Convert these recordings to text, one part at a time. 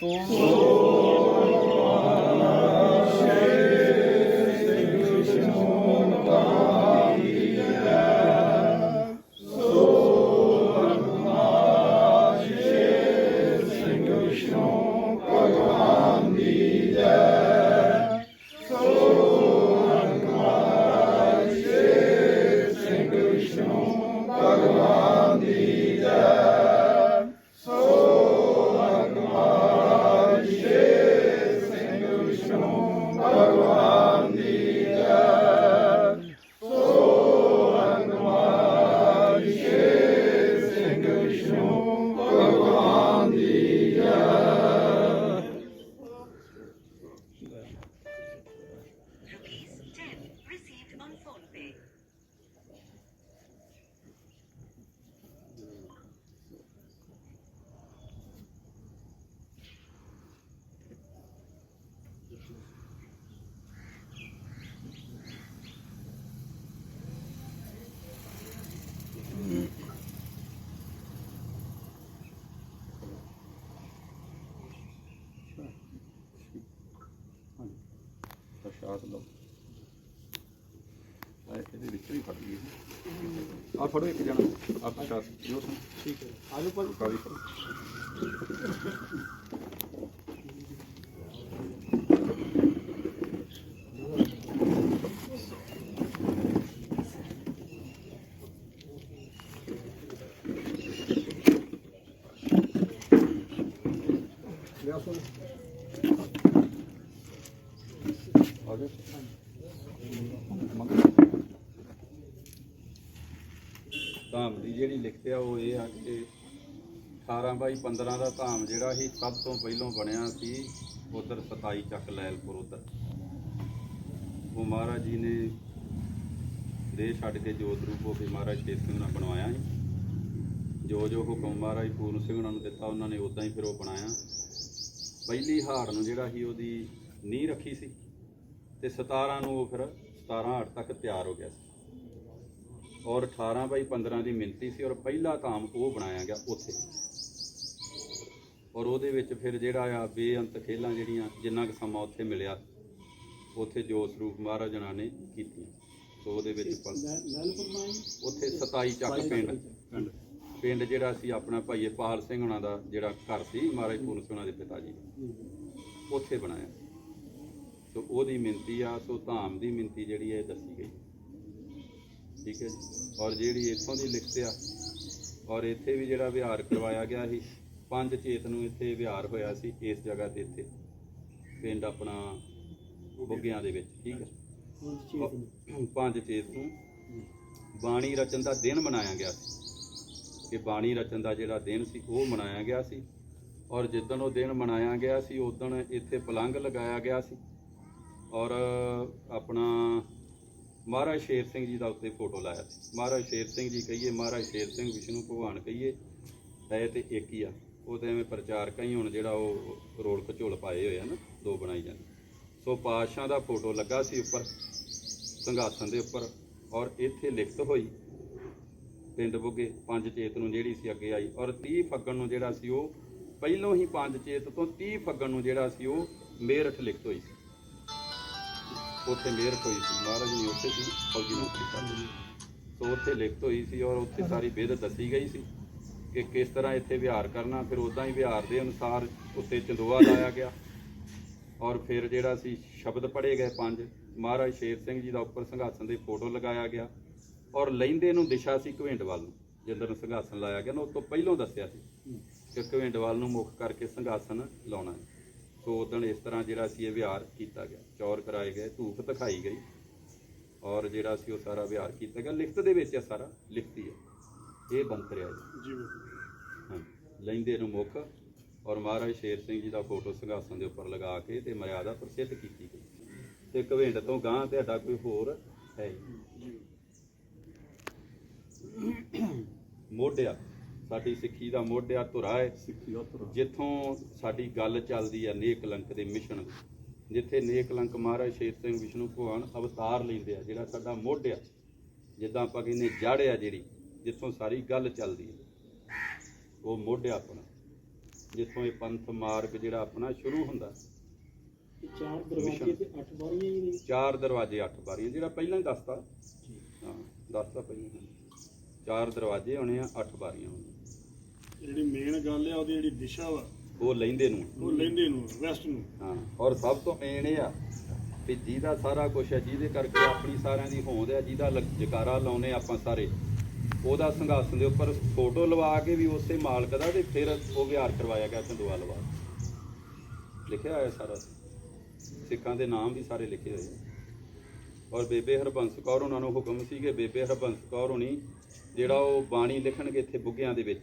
そ。ਪ੍ਰਸ਼ਾਦ ਲਓ ਆ ਇਹਦੇ ਵਿੱਚ ਵੀ ਫੜ ਲਈ ਆ ਫੜੋ ਇੱਕ ਜਣਾ ਆ ਪ੍ਰਸ਼ਾਦ ਜੋ ਸੁਣ ਠੀਕ ਹੈ ਆਲੂ ਪਰ ਕਾਲੀ ਫੜੋ ਆ ਜਾਓ ਧਾਮ ਦੀ ਜਿਹੜੀ ਲਿਖਤੇ ਆ ਉਹ ਇਹ ਆ ਕਿ 18 ਬਾਈ 15 ਦਾ ਧਾਮ ਜਿਹੜਾ ਸੀ, ਸਭ ਤੋਂ ਪਹਿਲਾਂ ਬਣਿਆ ਸੀ ਉਧਰ 27 ਚੱਕ ਲੈਲਪੁਰ ਉਧਰ। ਉਹ ਮਹਾਰਾਜ ਜੀ ਨੇ ਦੇਹ ਛੱਡ ਕੇ ਜੋਤ ਰੂਪ ਹੋ ਕੇ ਮਹਾਰਾਜ ਸ਼ੇਰ ਸਿੰਘ ਨਾਲ ਬਣਵਾਇਆ ਸੀ। ਜੋ ਜੋ ਹੁਕਮ ਮਹਾਰਾਜ ਪੂਰਨ ਸਿੰਘ ਉਹਨਾਂ ਨੂੰ ਦਿੱਤਾ, ਉਹਨਾਂ ਨੇ ਉਦਾਂ ਹੀ ਫਿਰ ਉਹ ਬਣਾਇਆ। ਪਹਿਲੀ ਹਾੜ ਨੂੰ ਜਿਹੜਾ ਸੀ ਉਹਦੀ ਨੀਂਹ ਰੱਖੀ ਸੀ। ਤੇ 17 ਨੂੰ ਉਹ ਫਿਰ 17 ਹਾੜ ਤੱਕ ਤਿਆਰ ਹੋ ਗਿਆ ਸੀ। ਔਰ 18 ਬਾਈ 15 ਦੀ ਮਿੰਤੀ ਸੀ ਔਰ ਪਹਿਲਾ ਧਾਮ ਉਹ ਬਣਾਇਆ ਗਿਆ ਉੱਥੇ। ਔਰ ਉਹਦੇ ਵਿੱਚ ਫਿਰ ਜਿਹੜਾ ਆ ਬੇਅੰਤ ਖੇਲਾਂ ਜਿਹੜੀਆਂ ਜਿੰਨਾ ਕੁ ਸਮਾਂ ਉੱਥੇ ਮਿਲਿਆ ਉੱਥੇ ਜੋ ਸਰੂਪ ਮਹਾਰਾਜ ਜਨਾਂ ਨੇ ਕੀਤੀਆਂ। ਸੋ ਉਹਦੇ ਵਿੱਚ ਉੱਥੇ 27 ਚੱਕ ਪਿੰਡ। ਪਿੰਡ। ਜਿਹੜਾ ਸੀ ਆਪਣਾ ਭਾਈਏ ਪਾਲ ਸਿੰਘ ਹੁਣਾਂ ਦਾ ਜਿਹੜਾ ਘਰ ਸੀ ਮਹਾਰਾਜ ਪੂਰਨ ਸਿੰਘ ਹੁਣਾਂ ਦੇ ਪਿਤਾ ਜੀ। ਉੱਥੇ ਬਣਾਇਆ। ਸੋ ਉਹਦੀ ਮਿੰਤੀ ਆ ਸੋ ਧਾਮ ਦੀ ਮਿੰਤੀ ਜਿਹੜੀ ਹੈ ਦੱਸੀ ਗਈ। ਠੀਕ ਹੈ ਜੀ? ਔਰ ਜਿਹੜੀ ਇੱਥੋਂ ਦੀ ਲਿਖਤ ਆ ਔਰ ਇੱਥੇ ਵੀ ਜਿਹੜਾ ਵਿਹਾਰ ਕਰਵਾਇਆ ਗਿਆ ਸੀ ਪੰਜ ਚੇਤ ਨੂੰ ਇੱਥੇ ਵਿਹਾਰ ਹੋਇਆ ਸੀ ਇਸ ਜਗ੍ਹਾ ਤੇ ਇੱਥੇ ਪਿੰਡ ਆਪਣਾ ਬੁੱਗਿਆਂ ਦੇ ਵਿੱਚ ਠੀਕ ਹੈ? ਪੰਜ ਚੇਤ ਨੂੰ। ਬਾਣੀ ਰਚਨ ਦਾ ਦਿਨ ਮਨਾਇਆ ਗਿਆ ਸੀ। ਕਿ ਬਾਣੀ ਰਚਨ ਦਾ ਜਿਹੜਾ ਦਿਨ ਸੀ ਉਹ ਮਨਾਇਆ ਗਿਆ ਸੀ। ਔਰ ਜਿੱਦਣ ਉਹ ਦਿਨ ਮਨਾਇਆ ਗਿਆ ਸੀ ਉਦਣ ਇੱਥੇ ਪਲੰਗ ਲਗਾਇਆ ਗਿਆ ਸੀ। ਔਰ ਆਪਣਾ ਮਹਾਰਾਜ ਸ਼ੇਰ ਸਿੰਘ ਜੀ ਦਾ ਉੱਤੇ ਫੋਟੋ ਲਾਇਆ ਸੀ। ਮਹਾਰਾਜ ਸ਼ੇਰ ਸਿੰਘ ਜੀ ਕਹੀਏ, ਮਹਾਰਾਜ ਸ਼ੇਰ ਸਿੰਘ ਵਿਸ਼ਨੂੰ ਭਗਵਾਨ ਕਹੀਏ ਹੈ ਤੇ ਇੱਕ ਹੀ ਆ। ਉਹ ਤੇ ਐਵੇਂ ਪ੍ਰਚਾਰਕਾਂ ਹੀ ਹੁਣ ਜਿਹੜਾ ਉਹ ਰੋਲ ਘਚੋਲ ਪਾਏ ਹੋਏ ਆ ਨਾ, ਦੋ ਬਣਾਈ ਜਾਂਦੇ। ਸੋ ਪਾਤਸ਼ਾਹ ਦਾ ਫੋਟੋ ਲੱਗਾ ਸੀ ਉੱਪਰ, ਸੰਘਾਸਨ ਦੇ ਉੱਪਰ, ਔਰ ਇੱਥੇ ਲਿਖਤ ਹੋਈ, ਪਿੰਡ ਬੁੱਗੇ, ਪੰਜ ਚੇਤ ਨੂੰ ਜਿਹੜੀ ਸੀ ਅੱਗੇ ਆਈ, ਔਰ 30 ਫੱਗਣ ਨੂੰ ਜਿਹੜਾ ਸੀ ਉਹ, ਪਹਿਲੋਂ ਹੀ ਪੰਜ ਚੇਤ ਤੋਂ 30 ਫੱਗਣ ਨੂੰ ਜਿਹੜਾ ਸੀ ਉਹ ਮੇਰਠ ਲਿਖਤ ਹੋਈ ਸੀ। ਉੱਥੇ ਮੇਰਠ ਹੋਈ ਸੀ, ਮਹਾਰਾਜ ਜੀ ਉੱਥੇ ਸੀ, ਫੌਜੀ ਨੌਕਰੀ ਕਰਦੇ ਸੋ ਉੱਥੇ ਲਿਖਤ ਹੋਈ ਸੀ ਔਰ ਉੱਥੇ ਸਾਰੀ ਵਿਧ ਦੱਸੀ ਗਈ ਸੀ ਕਿ ਕਿਸ ਤਰ੍ਹਾਂ ਇੱਥੇ ਵਿਹਾਰ ਕਰਨਾ, ਫਿਰ ਉਦਾਂ ਹੀ ਵਿਹਾਰ ਦੇ ਅਨੁਸਾਰ ਉੱਤੇ ਚੰਦੋਆ ਲਾਇਆ ਗਿਆ। ਔਰ ਫਿਰ ਜਿਹੜਾ ਸੀ ਸ਼ਬਦ ਪੜ੍ਹੇ ਗਏ ਪੰਜ, ਮਹਾਰਾਜ ਸ਼ੇਰ ਸਿੰਘ ਜੀ ਦਾ ਉੱਪਰ ਸੰਘਾਸਨ ਦੇ ਫੋਟੋ ਲਗਾਇਆ ਗਿਆ ਔਰ ਲੈਂਦੇ ਨੂੰ ਦਿਸ਼ਾ ਸੀ ਘਵੇਂਡ ਵੱਲ ਨੂੰ ਜਦੋਂ ਸੰਘਾਸਨ ਲਾਇਆ ਗਿਆ ਨਾ ਉਸ ਤੋਂ ਪਹਿਲਾਂ ਦੱਸਿਆ ਸੀ ਕਿ ਘਵੇਂਡ ਵੱਲ ਨੂੰ ਮੁੱਖ ਕਰਕੇ ਸੰਘਾਸਨ ਲਾਉਣਾ ਹੈ। ਸੋ ਉਦੋਂ ਇਸ ਤਰ੍ਹਾਂ ਜਿਹੜਾ ਸੀ ਇਹ ਵਿਹਾਰ ਕੀਤਾ ਗਿਆ। ਚੌਰ ਕਰਾਏ ਗਏ ਧੂਫ ਦਿਖਾਈ ਗਈ ਔਰ ਜਿਹੜਾ ਸੀ ਉਹ ਸਾਰਾ ਵਿਹਾਰ ਕੀਤਾ ਗਿਆ। ਲਿਖਤ ਦੇ ਵਿੱਚ ਇਹ ਸਾਰਾ ਲਿਖਤੀ ਹੈ। ਇਹ ਬੰਤ ਰਿਹਾ ਜੀ। ਹਾਂ ਲੈਂਦੇ ਨੂੰ ਮੁੱਖ ਔਰ ਮਹਾਰਾਜ ਸ਼ੇਰ ਸਿੰਘ ਜੀ ਦਾ ਫੋਟੋ ਸੰਘਾਸਨ ਦੇ ਉੱਪਰ ਲਗਾ ਕੇ ਤੇ ਮਰਿਆਦਾ ਪ੍ਰਸਿੱਧ ਕੀਤੀ ਗਈ। ਤੇ ਘਵੇਂਡ ਤੋਂ ਗਾਂ ਤੁਹਾਡਾ ਕੋਈ ਹੋਰ ਹੈ ਹੀ। ਮੋਢਿਆ ਸਾਡੀ ਸਿੱਖੀ ਦਾ ਮੋਢਿਆ ਧੁਰਾ ਹੈ। ਜਿੱਥੋਂ ਸਾਡੀ ਗੱਲ ਚੱਲਦੀ ਹੈ ਨੇਕ ਲੰਕ ਦੇ ਮਿਸ਼ਨ ਦੀ ਜਿੱਥੇ ਨੇਕ ਲੰਕ ਮਹਾਰਾਜ ਸ਼ੇਰ ਸਿੰਘ ਵਿਸ਼ਨੂੰ ਭਗਵਾਨ ਅਵਤਾਰ ਲੈਂਦੇ ਆ ਜਿਹੜਾ ਸਾਡਾ ਮੋਢਿਆ ਜਿੱਦਾਂ ਆਪਾਂ ਕਹਿੰਦੇ ਜੜ ਆ ਜਿਹੜੀ ਜਿੱਥੋਂ ਸਾਰੀ ਗੱਲ ਚੱਲਦੀ ਹੈ। ਉਹ ਮੋਢਿਆ ਆਪਣਾ ਜਿੱਥੋਂ ਇਹ ਪੰਥ ਮਾਰਗ ਜਿਹੜਾ ਆਪਣਾ ਸ਼ੁਰੂ ਹੁੰਦਾ। ਚਾਰ ਦਰਵਾਜ਼ੇ ਤੇ ਅੱਠ ਬਾਰੀਆਂ ਹੀ ਨੇ। ਚਾਰ ਦਰਵਾਜ਼ੇ ਅੱਠ ਬਾਰੀਆਂ ਜਿਹੜਾ ਪਹਿਲਾਂ ਹੀ ਦੱਸਤਾ। ਹਾਂ ਦੱਸਤਾ ਪਹਿਲਾਂ। ਚਾਰ ਦਰਵਾਜ਼ੇ ਹੋਣੇ ਆ ਅੱਠ ਬਾਰੀਆਂ ਹੋਣੀਆਂ। ਮੇਨ ਗੱਲ ਆ ਉਹਦੀ ਜਿਹੜੀ ਦਿਸ਼ਾ ਵਾ ਉਹ ਲੈਂਦੇ ਨੂੰ ਉਹ ਲੈਂਦੇ ਨੂੰ ਵੈਸਟ ਨੂੰ। ਹਾਂ ਔਰ ਸਭ ਤੋਂ ਮੇਨ ਇਹ ਆ ਵੀ ਜਿਹਦਾ ਸਾਰਾ ਕੁਝ ਹੈ ਜਿਹਦੇ ਕਰਕੇ ਆਪਣੀ ਸਾਰਿਆਂ ਦੀ ਹੋਂਦ ਹੈ ਜਿਹਦਾ ਲ- ਜਕਾਰਾ ਲਾਉਨੇ ਆਪਾਂ ਸਾਰੇ ਉਹਦਾ ਸੰਘਾਸਨ ਦੇ ਉੱਪਰ ਫੋਟੋ ਲਵਾ ਕੇ ਵੀ ਉਸੇ ਮਾਲਕ ਦਾ ਤੇ ਫਿਰ ਉਹ ਵਿਹਾਰ ਕਰਵਾਇਆ ਗਿਆ ਚੰਦੂਆ ਲਵਾ ਕੇ। ਲਿਖਿਆ ਹੋਇਆ ਸਾਰਾ। ਸਿੱਖਾਂ ਦੇ ਨਾਮ ਵੀ ਸਾਰੇ ਲਿਖੇ ਹੋਏ ਆ। ਔਰ ਬੇਬੇ ਹਰਬੰਸ ਕੌਰ ਉਹਨਾਂ ਨੂੰ ਹੁਕਮ ਸੀ ਕਿ ਬੇਬੇ ਹਰਬੰਸ ਕੌਰ ਹੋਣੀ ਜਿਹੜਾ ਉਹ ਬਾਣੀ ਲਿਖਣਗੇ ਇੱਥੇ ਬੁੱਗਿਆਂ ਦੇ ਵਿੱਚ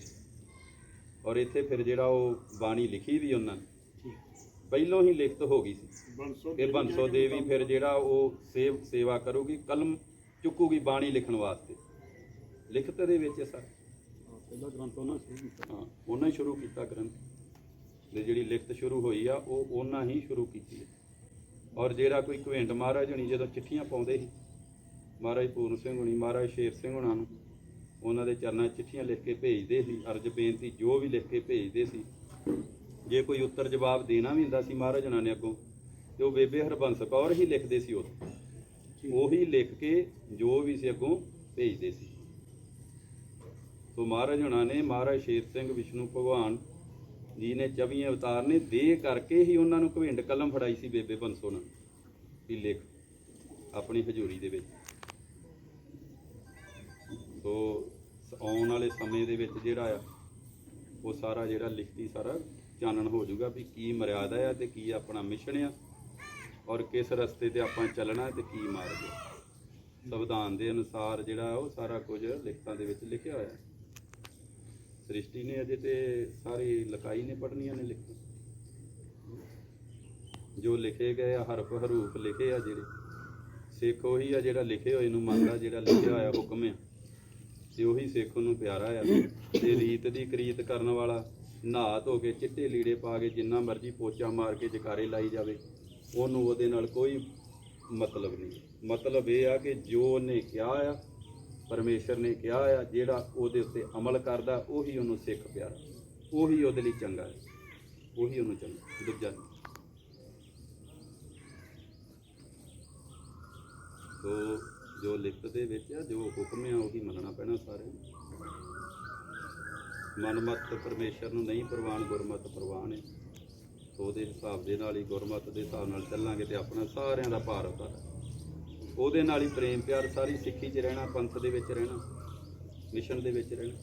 ਔਰ ਇੱਥੇ ਫਿਰ ਜਿਹੜਾ ਉਹ ਬਾਣੀ ਲਿਖੀ ਵੀ ਉਹਨਾਂ ਨੇ। ਪਹਿਲੋਂ ਹੀ ਲਿਖਤ ਹੋ ਗਈ ਸੀ। ਇਹ ਬੰਸੋ ਦੇਵੀ ਫਿਰ ਜਿਹੜਾ ਉਹ ਸੇਵ ਸੇਵਾ ਕਰੂਗੀ ਕਲਮ ਚੁੱਕੂਗੀ ਬਾਣੀ ਲਿਖਣ ਵਾਸਤੇ। ਲਿਖਤ ਦੇ ਵਿੱਚ ਸਰ। ਪਹਿਲਾ ਗ੍ਰੰਥ ਉਹਨਾਂ ਸ਼ੁਰੂ ਕੀਤਾ। ਹਾਂ ਉਹਨਾਂ ਹੀ ਸ਼ੁਰੂ ਕੀਤਾ ਗ੍ਰੰਥ। ਤੇ ਜਿਹੜੀ ਲਿਖਤ ਸ਼ੁਰੂ ਹੋਈ ਆ ਉਹ ਉਹਨਾਂ ਹੀ ਸ਼ੁਰੂ ਕੀਤੀ ਹੈ। ਔਰ ਜਿਹੜਾ ਕੋਈ ਘਵਿੰਡ ਮਹਾਰਾਜ ਹਣੀ ਜਦੋਂ ਚਿੱਠੀਆਂ ਪਾਉਂਦੇ ਸੀ ਮਹਾਰਾਜ ਪੂਰਨ ਸਿੰਘ ਹੁਣੀ ਮਹਾਰਾਜ ਸ਼ੇਰ ਸਿੰਘ ਹੁਣਾਂ ਨੂੰ ਉਹਨਾਂ ਦੇ ਚਰਨਾਂ ਚਿੱਠੀਆਂ ਲਿਖ ਕੇ ਭੇਜਦੇ ਸੀ ਅਰਜ ਬੇਨਤੀ ਜੋ ਵੀ ਲਿਖ ਕੇ ਭੇਜਦੇ ਸੀ। ਜੇ ਕੋਈ ਉੱਤਰ ਜਵਾਬ ਦੇਣਾ ਵੀ ਹੁੰਦਾ ਸੀ ਮਹਾਰਾਜ ਹੁਣਾਂ ਨੇ ਅੱਗੋਂ ਤੇ ਉਹ ਬੇਬੇ ਹਰਬੰਸ ਕੌਰ ਹੀ ਲਿਖਦੇ ਸੀ ਉਹ ਉਹੀ ਲਿਖ ਕੇ ਜੋ ਵੀ ਸੀ ਅੱਗੋਂ ਭੇਜਦੇ ਸੀ। ਸੋ ਮਹਾਰਾਜ ਹੁਣਾਂ ਨੇ ਮਹਾਰਾਜ ਸ਼ੇਰ ਸਿੰਘ ਵਿਸ਼ਨੂੰ ਭਗਵਾਨ ਜੀ ਨੇ 24 ਅਵਤਾਰ ਨੇ ਦੇ ਕਰਕੇ ਹੀ ਉਹਨਾਂ ਨੂੰ ਘਵਿੰਡ ਕਲਮ ਫੜਾਈ ਸੀ ਬੇਬੇ ਬੰਸੋ ਨਾਲ ਵੀ ਲਿਖ ਆਪਣੀ ਹਜ਼ੂਰੀ ਦੇ ਵਿੱਚ। ਸੋ ਆਉਣ ਵਾਲੇ ਸਮੇਂ ਦੇ ਵਿੱਚ ਜਿਹੜਾ ਆ, ਉਹ ਸਾਰਾ ਜਿਹੜਾ ਲਿਖਤੀ ਸਾਰਾ ਚਾਨਣ ਹੋ ਜਾਊਗਾ ਵੀ ਕੀ ਮਰਿਆਦਾ ਆ ਤੇ ਕੀ ਆਪਣਾ ਮਿਸ਼ਨ ਆ ਔਰ ਕਿਸ ਰਸਤੇ ਤੇ ਆਪਾਂ ਚੱਲਣਾ ਤੇ ਕੀ ਮਾਰਗ। ਆ ਸੰਵਿਧਾਨ ਦੇ ਅਨੁਸਾਰ ਜਿਹੜਾ ਉਹ ਸਾਰਾ ਕੁਝ ਲਿਖਤਾਂ ਦੇ ਵਿੱਚ ਲਿਖਿਆ ਹੋਇਆ। ਹੈ ਸ੍ਰਿਸ਼ਟੀ ਨੇ ਅਜੇ ਤੇ ਸਾਰੀ ਲਕਾਈ ਨੇ ਪੜਨੀਆਂ ਨੇ ਲਿਖੀ ਜੋ ਲਿਖੇ ਗਏ ਆ, ਹਰਫ ਹਰੂਫ ਲਿਖੇ ਆ ਜਿਹੜੇ, ਸਿੱਖ ਉਹੀ ਆ ਜਿਹੜਾ ਲਿਖੇ ਹੋਏ ਨੂੰ ਮੰਨਦਾ ਜਿਹੜਾ ਲਿਖਿਆ ਹੋਇਆ ਹੁਕਮ ਆ। ਤੇ ਉਹੀ ਸਿੱਖ ਨੂੰ ਪਿਆਰਾ ਆ। ਤੇ ਰੀਤ ਦੀ ਕਰੀਤ ਕਰਨ ਵਾਲਾ ਨਹਾ ਧੋ ਕੇ ਚਿੱਟੇ ਲੀੜੇ ਪਾ ਕੇ ਜਿੰਨਾ ਮਰਜ਼ੀ ਪੋਚਾ ਮਾਰ ਕੇ ਜਕਾਰੇ ਲਾਈ ਜਾਵੇ, ਉਹਨੂੰ ਉਹਦੇ ਨਾਲ ਕੋਈ ਮਤਲਬ ਨਹੀਂ। ਮਤਲਬ ਇਹ ਆ ਕਿ ਜੋ ਉਹਨੇ ਕਿਹਾ ਆ, ਪਰਮੇਸ਼ਰ ਨੇ ਕਿਹਾ ਆ, ਜਿਹੜਾ ਉਹਦੇ ਉੱਤੇ ਅਮਲ ਕਰਦਾ, ਉਹੀ ਉਹਨੂੰ ਸਿੱਖ ਪਿਆਰਾ। ਉਹੀ ਉਹਦੇ ਲਈ ਚੰਗਾ ਹੈ ਉਹੀ ਉਹਨੂੰ ਚੰਗਾ। ਦੂਜਾ ਨਹੀਂ। ਸੋ ਜੋ ਲਿਖਤ ਦੇ ਵਿੱਚ ਆ, ਜੋ ਹੁਕਮ ਆ, ਉਹੀ ਮੰਨਣਾ ਪੈਣਾ ਸਾਰਿਆਂ ਨੂੰ। ਮਨਮਤ ਪਰਮੇਸ਼ਰ ਨੂੰ ਨਹੀਂ ਪ੍ਰਵਾਨ, ਗੁਰਮਤ ਪ੍ਰਵਾਨ ਹੈ। ਉਹਦੇ ਹਿਸਾਬ ਦੇ ਨਾਲ ਹੀ, ਗੁਰਮਤ ਦੇ ਹਿਸਾਬ ਨਾਲ ਚੱਲਾਂਗੇ ਤੇ ਆਪਣਾ ਸਾਰਿਆਂ ਦਾ ਭਾਰ ਉਤਾਰ ਉਹਦੇ ਨਾਲ ਹੀ ਪ੍ਰੇਮ ਪਿਆਰ ਸਾਰੀ ਸਿੱਖੀ 'ਚ ਰਹਿਣਾ, ਪੰਥ ਦੇ ਵਿੱਚ ਰਹਿਣਾ, ਮਿਸ਼ਨ ਦੇ ਵਿੱਚ ਰਹਿਣਾ।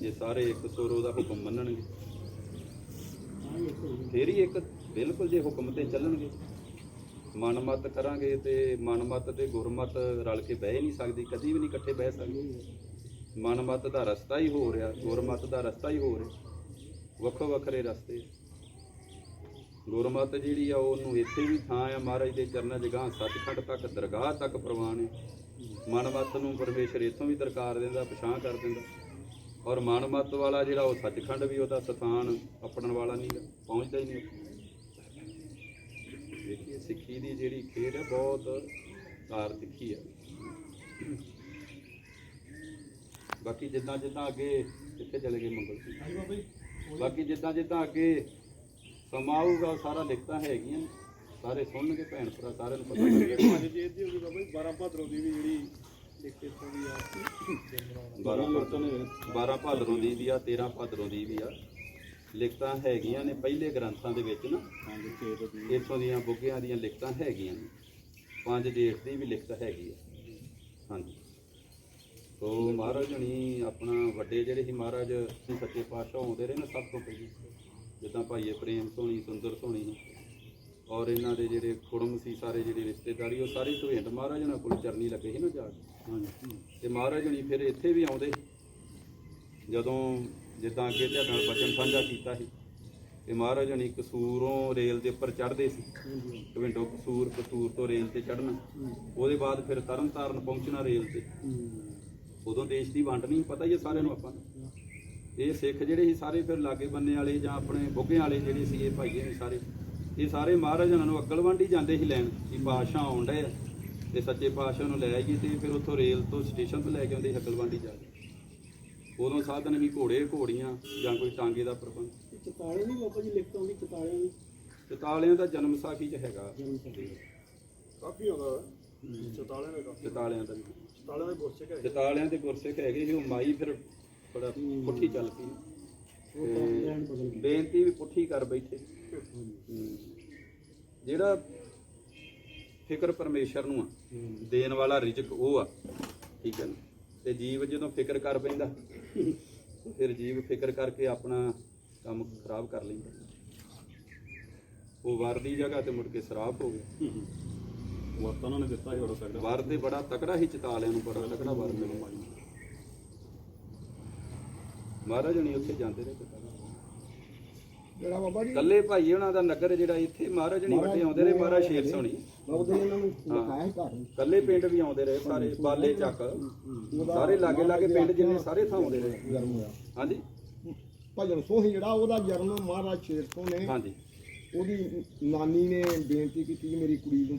ਜੇ ਸਾਰੇ ਇੱਕ ਸੁਰ ਉਹਦਾ ਹੁਕਮ ਮੰਨਣਗੇ। ਹਾਂ ਫੇਰ ਹੀ ਇੱਕ, ਬਿਲਕੁਲ ਜੇ ਹੁਕਮ ਤੇ ਚੱਲਣਗੇ। ਮਨਮਤ ਕਰਾਂਗੇ ਤੇ ਮਨਮਤ ਤੇ ਗੁਰਮਤ ਰਲ ਕੇ ਬਹਿ ਨਹੀਂ ਸਕਦੀ, ਕਦੀ ਵੀ ਨਹੀਂ ਇਕੱਠੇ ਬਹਿ ਸਕਦੇ। ਮਨਮਤ ਦਾ ਰਸਤਾ ਹੀ ਹੋ ਰਿਹਾ, ਗੁਰਮਤ ਦਾ ਰਸਤਾ ਹੀ ਹੋ ਰਿਹਾ। ਵੱਖੋ ਵੱਖਰੇ ਰਸਤੇ। ਗੁਰਮਤ ਜਿਹੜੀ ਆ, ਉਹਨੂੰ ਇੱਥੇ ਵੀ ਥਾਂ ਆ ਮਹਾਰਾਜ ਦੇ ਚਰਨਾਂ ਜਗ੍ਹਾ, ਸੱਚਖੰਡ ਤੱਕ, ਦਰਗਾਹ ਤੱਕ ਪ੍ਰਵਾਨ ਹੈ। ਮਨਮਤ ਨੂੰ ਪਰਮੇਸ਼ਰ ਇੱਥੋਂ ਵੀ ਦਰਕਾਰ ਦਿੰਦਾ, ਪਛਾਣ ਕਰ ਦਿੰਦਾ। ਔਰ ਮਨਮਤ ਵਾਲਾ ਜਿਹੜਾ ਉਹ ਸੱਚਖੰਡ ਵੀ ਉਹਦਾ ਸਥਾਨ ਆਪਣਨ ਵਾਲਾ ਨਹੀਂ ਪਹੁੰਚਦਾ ਹੀ ਨਹੀਂ। ਦੇਖੀਏ ਸਿੱਖੀ ਦੀ ਜਿਹੜੀ ਖੇਡ ਹੈ ਬਹੁਤ ਤਾਰ ਤਿੱਖੀ ਹੈ ਬਾਕੀ ਜਿੱਦਾਂ ਜਿੱਦਾਂ ਅੱਗੇ ਕਿੱਥੇ ਚਲੇ ਗਏ ਮੰਗਲ ਸਿੰਘ ਬਾਕੀ ਜਿੱਦਾਂ ਜਿੱਦਾਂ ਅੱਗੇ ਸਮਾਂ ਆਊਗਾ ਉਹ ਸਾਰਾ ਲਿਖਤਾਂ ਹੈਗੀਆਂ। ਸਾਰੇ ਸੁਣਨਗੇ ਭੈਣ ਭਰਾ ਸਾਰਿਆਂ ਨੂੰ ਪਤਾ ਲੱਗੇਗਾ। ਜੇਦ ਦੀ ਹੋਗੀ ਬਾਬਾ ਜੀ 12 ਭਾਦਰੋਂ ਦੀ ਵੀ ਜਿਹੜੀ ਲਿਖ ਕੇ ਇੱਥੋਂ ਦੀ ਆ। ਦਿਨ ਬਣਾਉਣਾ 12 ਭਾਦਰੋਂ 12 ਭਾਦਰੋਂ ਦੀ ਵੀ ਆ 13 ਭਾਦਰੋਂ ਦੀ ਵੀ ਆ। ਲਿਖਤਾਂ ਹੈਗੀਆਂ ਨੇ ਪਹਿਲੇ ਗ੍ਰੰਥਾਂ ਦੇ ਵਿੱਚ ਨਾ। ਇੱਥੋਂ ਦੀਆਂ ਬੁੱਗਿਆਂ ਦੀਆਂ ਲਿਖਤਾਂ ਹੈਗੀਆਂ ਨੇ। ਪੰਜ ਜੇਠ ਦੀ ਵੀ ਲਿਖਤ ਹੈਗੀ ਹੈ ਹਾਂਜੀ। ਤੋ ਮਹਾਰਾਜ ਹਣੀ ਆਪਣਾ ਵੱਡੇ ਜਿਹੜੇ ਸੀ ਮਹਾਰਾਜ ਸੱਚੇ ਪਾਤਸ਼ਾਹ ਆਉਂਦੇ ਰਹੇ ਨਾ ਸਭ ਤੋਂ ਪਹਿਲਾਂ। ਜਿੱਦਾਂ ਭਾਈਏ ਪ੍ਰੇਮ ਸੋਹਣੀ ਸੁੰਦਰ ਸੋਹਣੀ ਔਰ ਇਹਨਾਂ ਦੇ ਜਿਹੜੇ ਕੁੜਮ ਸੀ ਸਾਰੇ ਜਿਹੜੇ ਰਿਸ਼ਤੇਦਾਰੀ ਉਹ ਸਾਰੇ ਧਵੇਂਡ ਮਹਾਰਾਜ ਨਾਲ ਕੋਲ ਚਰਨੀ ਲੱਗੇ ਸੀ ਨਾ ਜਾ ਕੇ। ਹਾਂਜੀ। ਤੇ ਮਹਾਰਾਜ ਹਣੀ ਫਿਰ ਇੱਥੇ ਵੀ ਆਉਂਦੇ ਜਦੋਂ ਜਿੱਦਾਂ ਅੱਗੇ ਤੁਹਾਡੇ ਨਾਲ ਬਚਨ ਸਾਂਝਾ ਕੀਤਾ ਸੀ ਤੇ ਮਹਾਰਾਜ ਹਣੀ ਕਸੂਰੋਂ ਰੇਲ ਦੇ ਉੱਪਰ ਚੜ੍ਹਦੇ ਸੀ। ਕਵਿੰਡੋ ਕਸੂਰ ਕਸੂਰ ਤੋਂ ਰੇਲ ਤੇ ਚੜ੍ਹਨਾ। ਉਹਦੇ ਬਾਅਦ ਫਿਰ ਤਰਨ ਤਾਰਨ ਪਹੁੰਚਣਾ ਰੇਲ ਤੇ। ਉਦੋਂ ਦੇਸ਼ ਦੀ ਵੰਡ ਨਹੀਂ ਪਤਾ ਹੀ ਹੈ ਸਾਰਿਆਂ ਨੂੰ ਆਪਾਂ ਨੂੰ। ਇਹ ਸਿੱਖ ਜਿਹੜੇ ਸੀ ਸਾਰੇ ਫਿਰ ਲਾਗੇ ਬੰਨੇ ਵਾਲੇ ਜਾਂ ਆਪਣੇ ਬੁੱਗੇ ਵਾਲੇ ਜਿਹੜੇ ਸੀ ਇਹ ਭਾਈਏ ਨੇ ਸਾਰੇ। ਇਹ ਸਾਰੇ ਮਹਾਰਾਜਾਂ ਨੂੰ ਅਕਲ ਵੰਡ ਜਾਂਦੇ ਸੀ ਲੈਣ ਕਿ ਡਏ ਆ ਤੇ ਸੱਚੇ ਪਾਤਸ਼ਾਹ ਨੂੰ ਲੈ ਆਈਏ ਤੇ ਫਿਰ ਉੱਥੋਂ ਰੇਲ ਤੋਂ ਸਟੇਸ਼ਨ ਤੋਂ ਲੈ ਕੇ ਆਉਂਦੇ ਅਕਲ ਵੰਡ ਹੀ ਜਾ ਕੇ ਉਦੋਂ ਸਾਧਨ ਵੀ ਘੋੜੇ ਘੋੜੀਆਂ ਜਾਂ ਕੋਈ ਟਾਂਗੇ ਦਾ ਪ੍ਰਬੰਧ। ਚਤਾਲੇ ਦੀ ਬਾਬਾ ਜੀ ਲਿਖਤ ਆਉਂਦੀ ਚਤਾਲੇ ਦੀ ਚਤਾਲਿਆਂ ਦਾ ਜਨਮ ਸਾਖੀ ਚ ਹੈਗਾ। ਜਨਮ ਸਾਖੀ ਕਾਫੀ ਆਉਂਦਾ 44 ਦਾ ਕਾਫੀ। ਚਤਾਲਿਆਂ ਦਾ ਵੀ। 44 ਦੇ ਗੁਰਸਿੱਖ ਹੈ ਚਤਾਲਿਆਂ ਦੇ ਗੁਰਸਿੱਖ ਹੈਗੇ ਸੀ ਉਹ ਮਾਈ ਫਿਰ ਬੜਾ ਪੁੱਠੀ ਚੱਲ ਪਈ। ਉਹ ਤਾਂ ਲੈਣ ਬਦਲ ਗਈ। ਬੇਨਤੀ ਵੀ ਪੁੱਠੀ ਕਰ ਬੈਠੇ। ਜਿਹੜਾ ਫਿਕਰ ਪਰਮੇਸ਼ਰ ਨੂੰ ਆ ਦੇਣ ਵਾਲਾ ਰਿਜ਼ਕ ਉਹ ਆ। ਠੀਕ ਹੈ ਨਾ? ਤੇ ਜੀਵ ਜਦੋਂ ਫਿਕਰ ਕਰ ਪੈਂਦਾ ਫਿਰ ਜੀਵ ਫਿਕਰ ਕਰਕੇ ਆਪਣਾ ਕੰਮ ਖਰਾਬ ਕਰ ਲੈਂਦਾ। ਉਹ ਵਰ ਦੀ ਜਗ੍ਹਾ ਤੇ ਮੁੜ ਕੇ ਸ਼ਰਾਬ ਹੋ ਗਿਆ। ਵਰਤ ਉਹਨਾਂ ਨੇ ਦਿੱਤਾ ਸੀ ਬੜਾ ਤਗੜਾ ਵਰ ਤੇ ਬੜਾ ਤਕੜਾ ਹੀ ਚਤਾਲਿਆਂ ਨੂੰ ਬੜਾ ਤਕੜਾ ਵਰ ਮਿਲਿਆ। ਮਹਾਰਾਜ ਨੇ ਉੱਥੇ ਜਾਂਦੇ ਰਹੇ ਜਿਹੜਾ ਬਾਬਾ ਜੀ ਕੱਲੇ ਭਾਈ ਉਹਨਾਂ ਦਾ ਨਗਰ ਜਿਹੜਾ ਇੱਥੇ ਮਹਾਰਾਜ ਨੇ ਵੱਡੇ ਆਉਂਦੇ ਰਹੇ ਮਹਾਰਾਜ ਸ਼ੇਰ ਸੋਣੀ। ਬਾਬਾ ਜੀ ਇਹਨਾਂ ਨੂੰ ਲਿਖਾਇਆ ਸੀ ਘਰ ਕੱਲੇ ਪਿੰਡ ਵੀ ਆਉਂਦੇ ਰਹੇ ਸਾਰੇ ਬਾਲੇ ਚੱਕ। ਸਾਰੇ ਲਾਗੇ ਲਾਗੇ ਪਿੰਡ ਜਿੰਨੇ ਸਾਰੇ ਥਾਂ ਆਉਂਦੇ ਰਹੇ। ਜਨਮ ਹੋਇਆ। ਹਾਂਜੀ। ਭਜਨ ਸੋਹੀ ਜਿਹੜਾ ਉਹਦਾ ਜਨਮ ਮਹਾਰਾਜ ਸ਼ੇਰ ਸਿੰਘ ਨੇ। ਹਾਂਜੀ। ਉਹਦੀ ਨਾਨੀ ਨੇ ਬੇਨਤੀ ਕੀਤੀ ਮੇਰੀ ਕੁੜੀ ਨੂੰ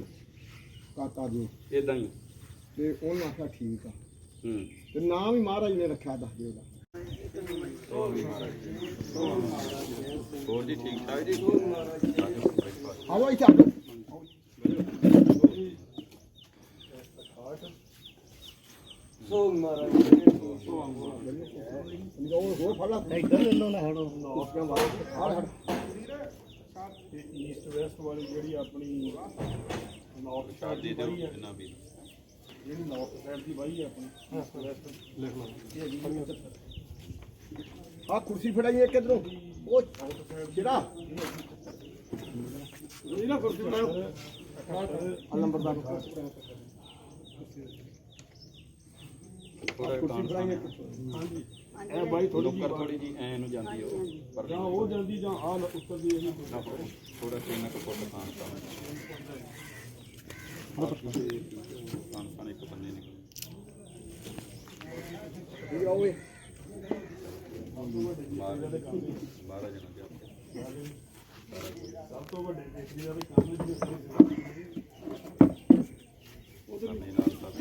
ਕਾਕਾ ਦਿਓ ਇਦਾਂ ਹੀ। ਤੇ ਉਹਨੇ ਆਖਿਆ ਠੀਕ ਆ। ਹੂੰ। ਤੇ ਨਾਮ ਵੀ ਮਹਾਰਾਜ ਨੇ ਰੱਖਿਆ ਦੱਸ ਦਿਓ ਉਹਦਾ। ਹੋਰ ਜੀ ਠੀਕ ਠਾਕ ਜੀ? ਇੱਥੇ ਆ ਜਾਓ। ਉਹ ਹੋਰ ਫੜ ਲਾ ਇੱਧਰ ਲੈ ਲਓ ਨਾ ਹੜੋ ਆ ਤੇ ਈਸਟ ਵੈਸਟ ਵਾਲੀ ਜਿਹੜੀ ਆਪਣੀ ਨਾਰਥ ਸਾਈਡ ਦੀ ਦਿਓ ਹੈ ਜਿੰਨਾ ਵੀ ਜਿਹੜੀ ਨਾਰਥ ਸਾਈਡ ਦੀ ਵਾਈ ਹੈ ਆਪਣੀ ਈਸਟ ਵੈਸਟ ਲਿਖ ਲਓ ਆ ਕੁਰਸੀ ਫੜਾਈ ਇੱਕ ਇਧਰੋਂ ਉਹ ਜਿਹੜਾ ਇਹ ਨਾ ਕੁਰਸੀ ਬਣਾਓ ਆ ਨੰਬਰਦਾਰ ਥੋੜਾ ਕੁਰਸੀ ਫੜਾਈ ਇੱਕ। ਹਾਂਜੀ। ਇਹ ਬਾਈ ਥੋੜੀ ਨੁੱਕਰ ਥੋੜੀ ਜੀ ਐ ਨੂੰ ਜਾਂਦੀ ਉਹ। ਪਰ ਜਾਂ ਉਹ ਜਲਦੀ ਜਾਂ ਆ ਉੱਤਰ ਦੀ ਇਹ ਥੋੜਾ ਕਿੰਨਾ ਕੁ ਫੁੱਟ ਖਾਨ ਤਾਂ ਖਾਨ ਖਾਨ ਇੱਕ ਬੰਨੇ ਨਿਕਲ ਜੀ ਓਏ ਮਹਾਰਾਜ ਨੇ ਕਿਹਾ ਸਭ ਤੋਂ ਵੱਡੇ ਟੇਕਰੀ ਦਾ ਵੀ ਕੰਮ ਜਿਹੜੇ ਸਾਨੇ ਨਾਲ ਸਭ।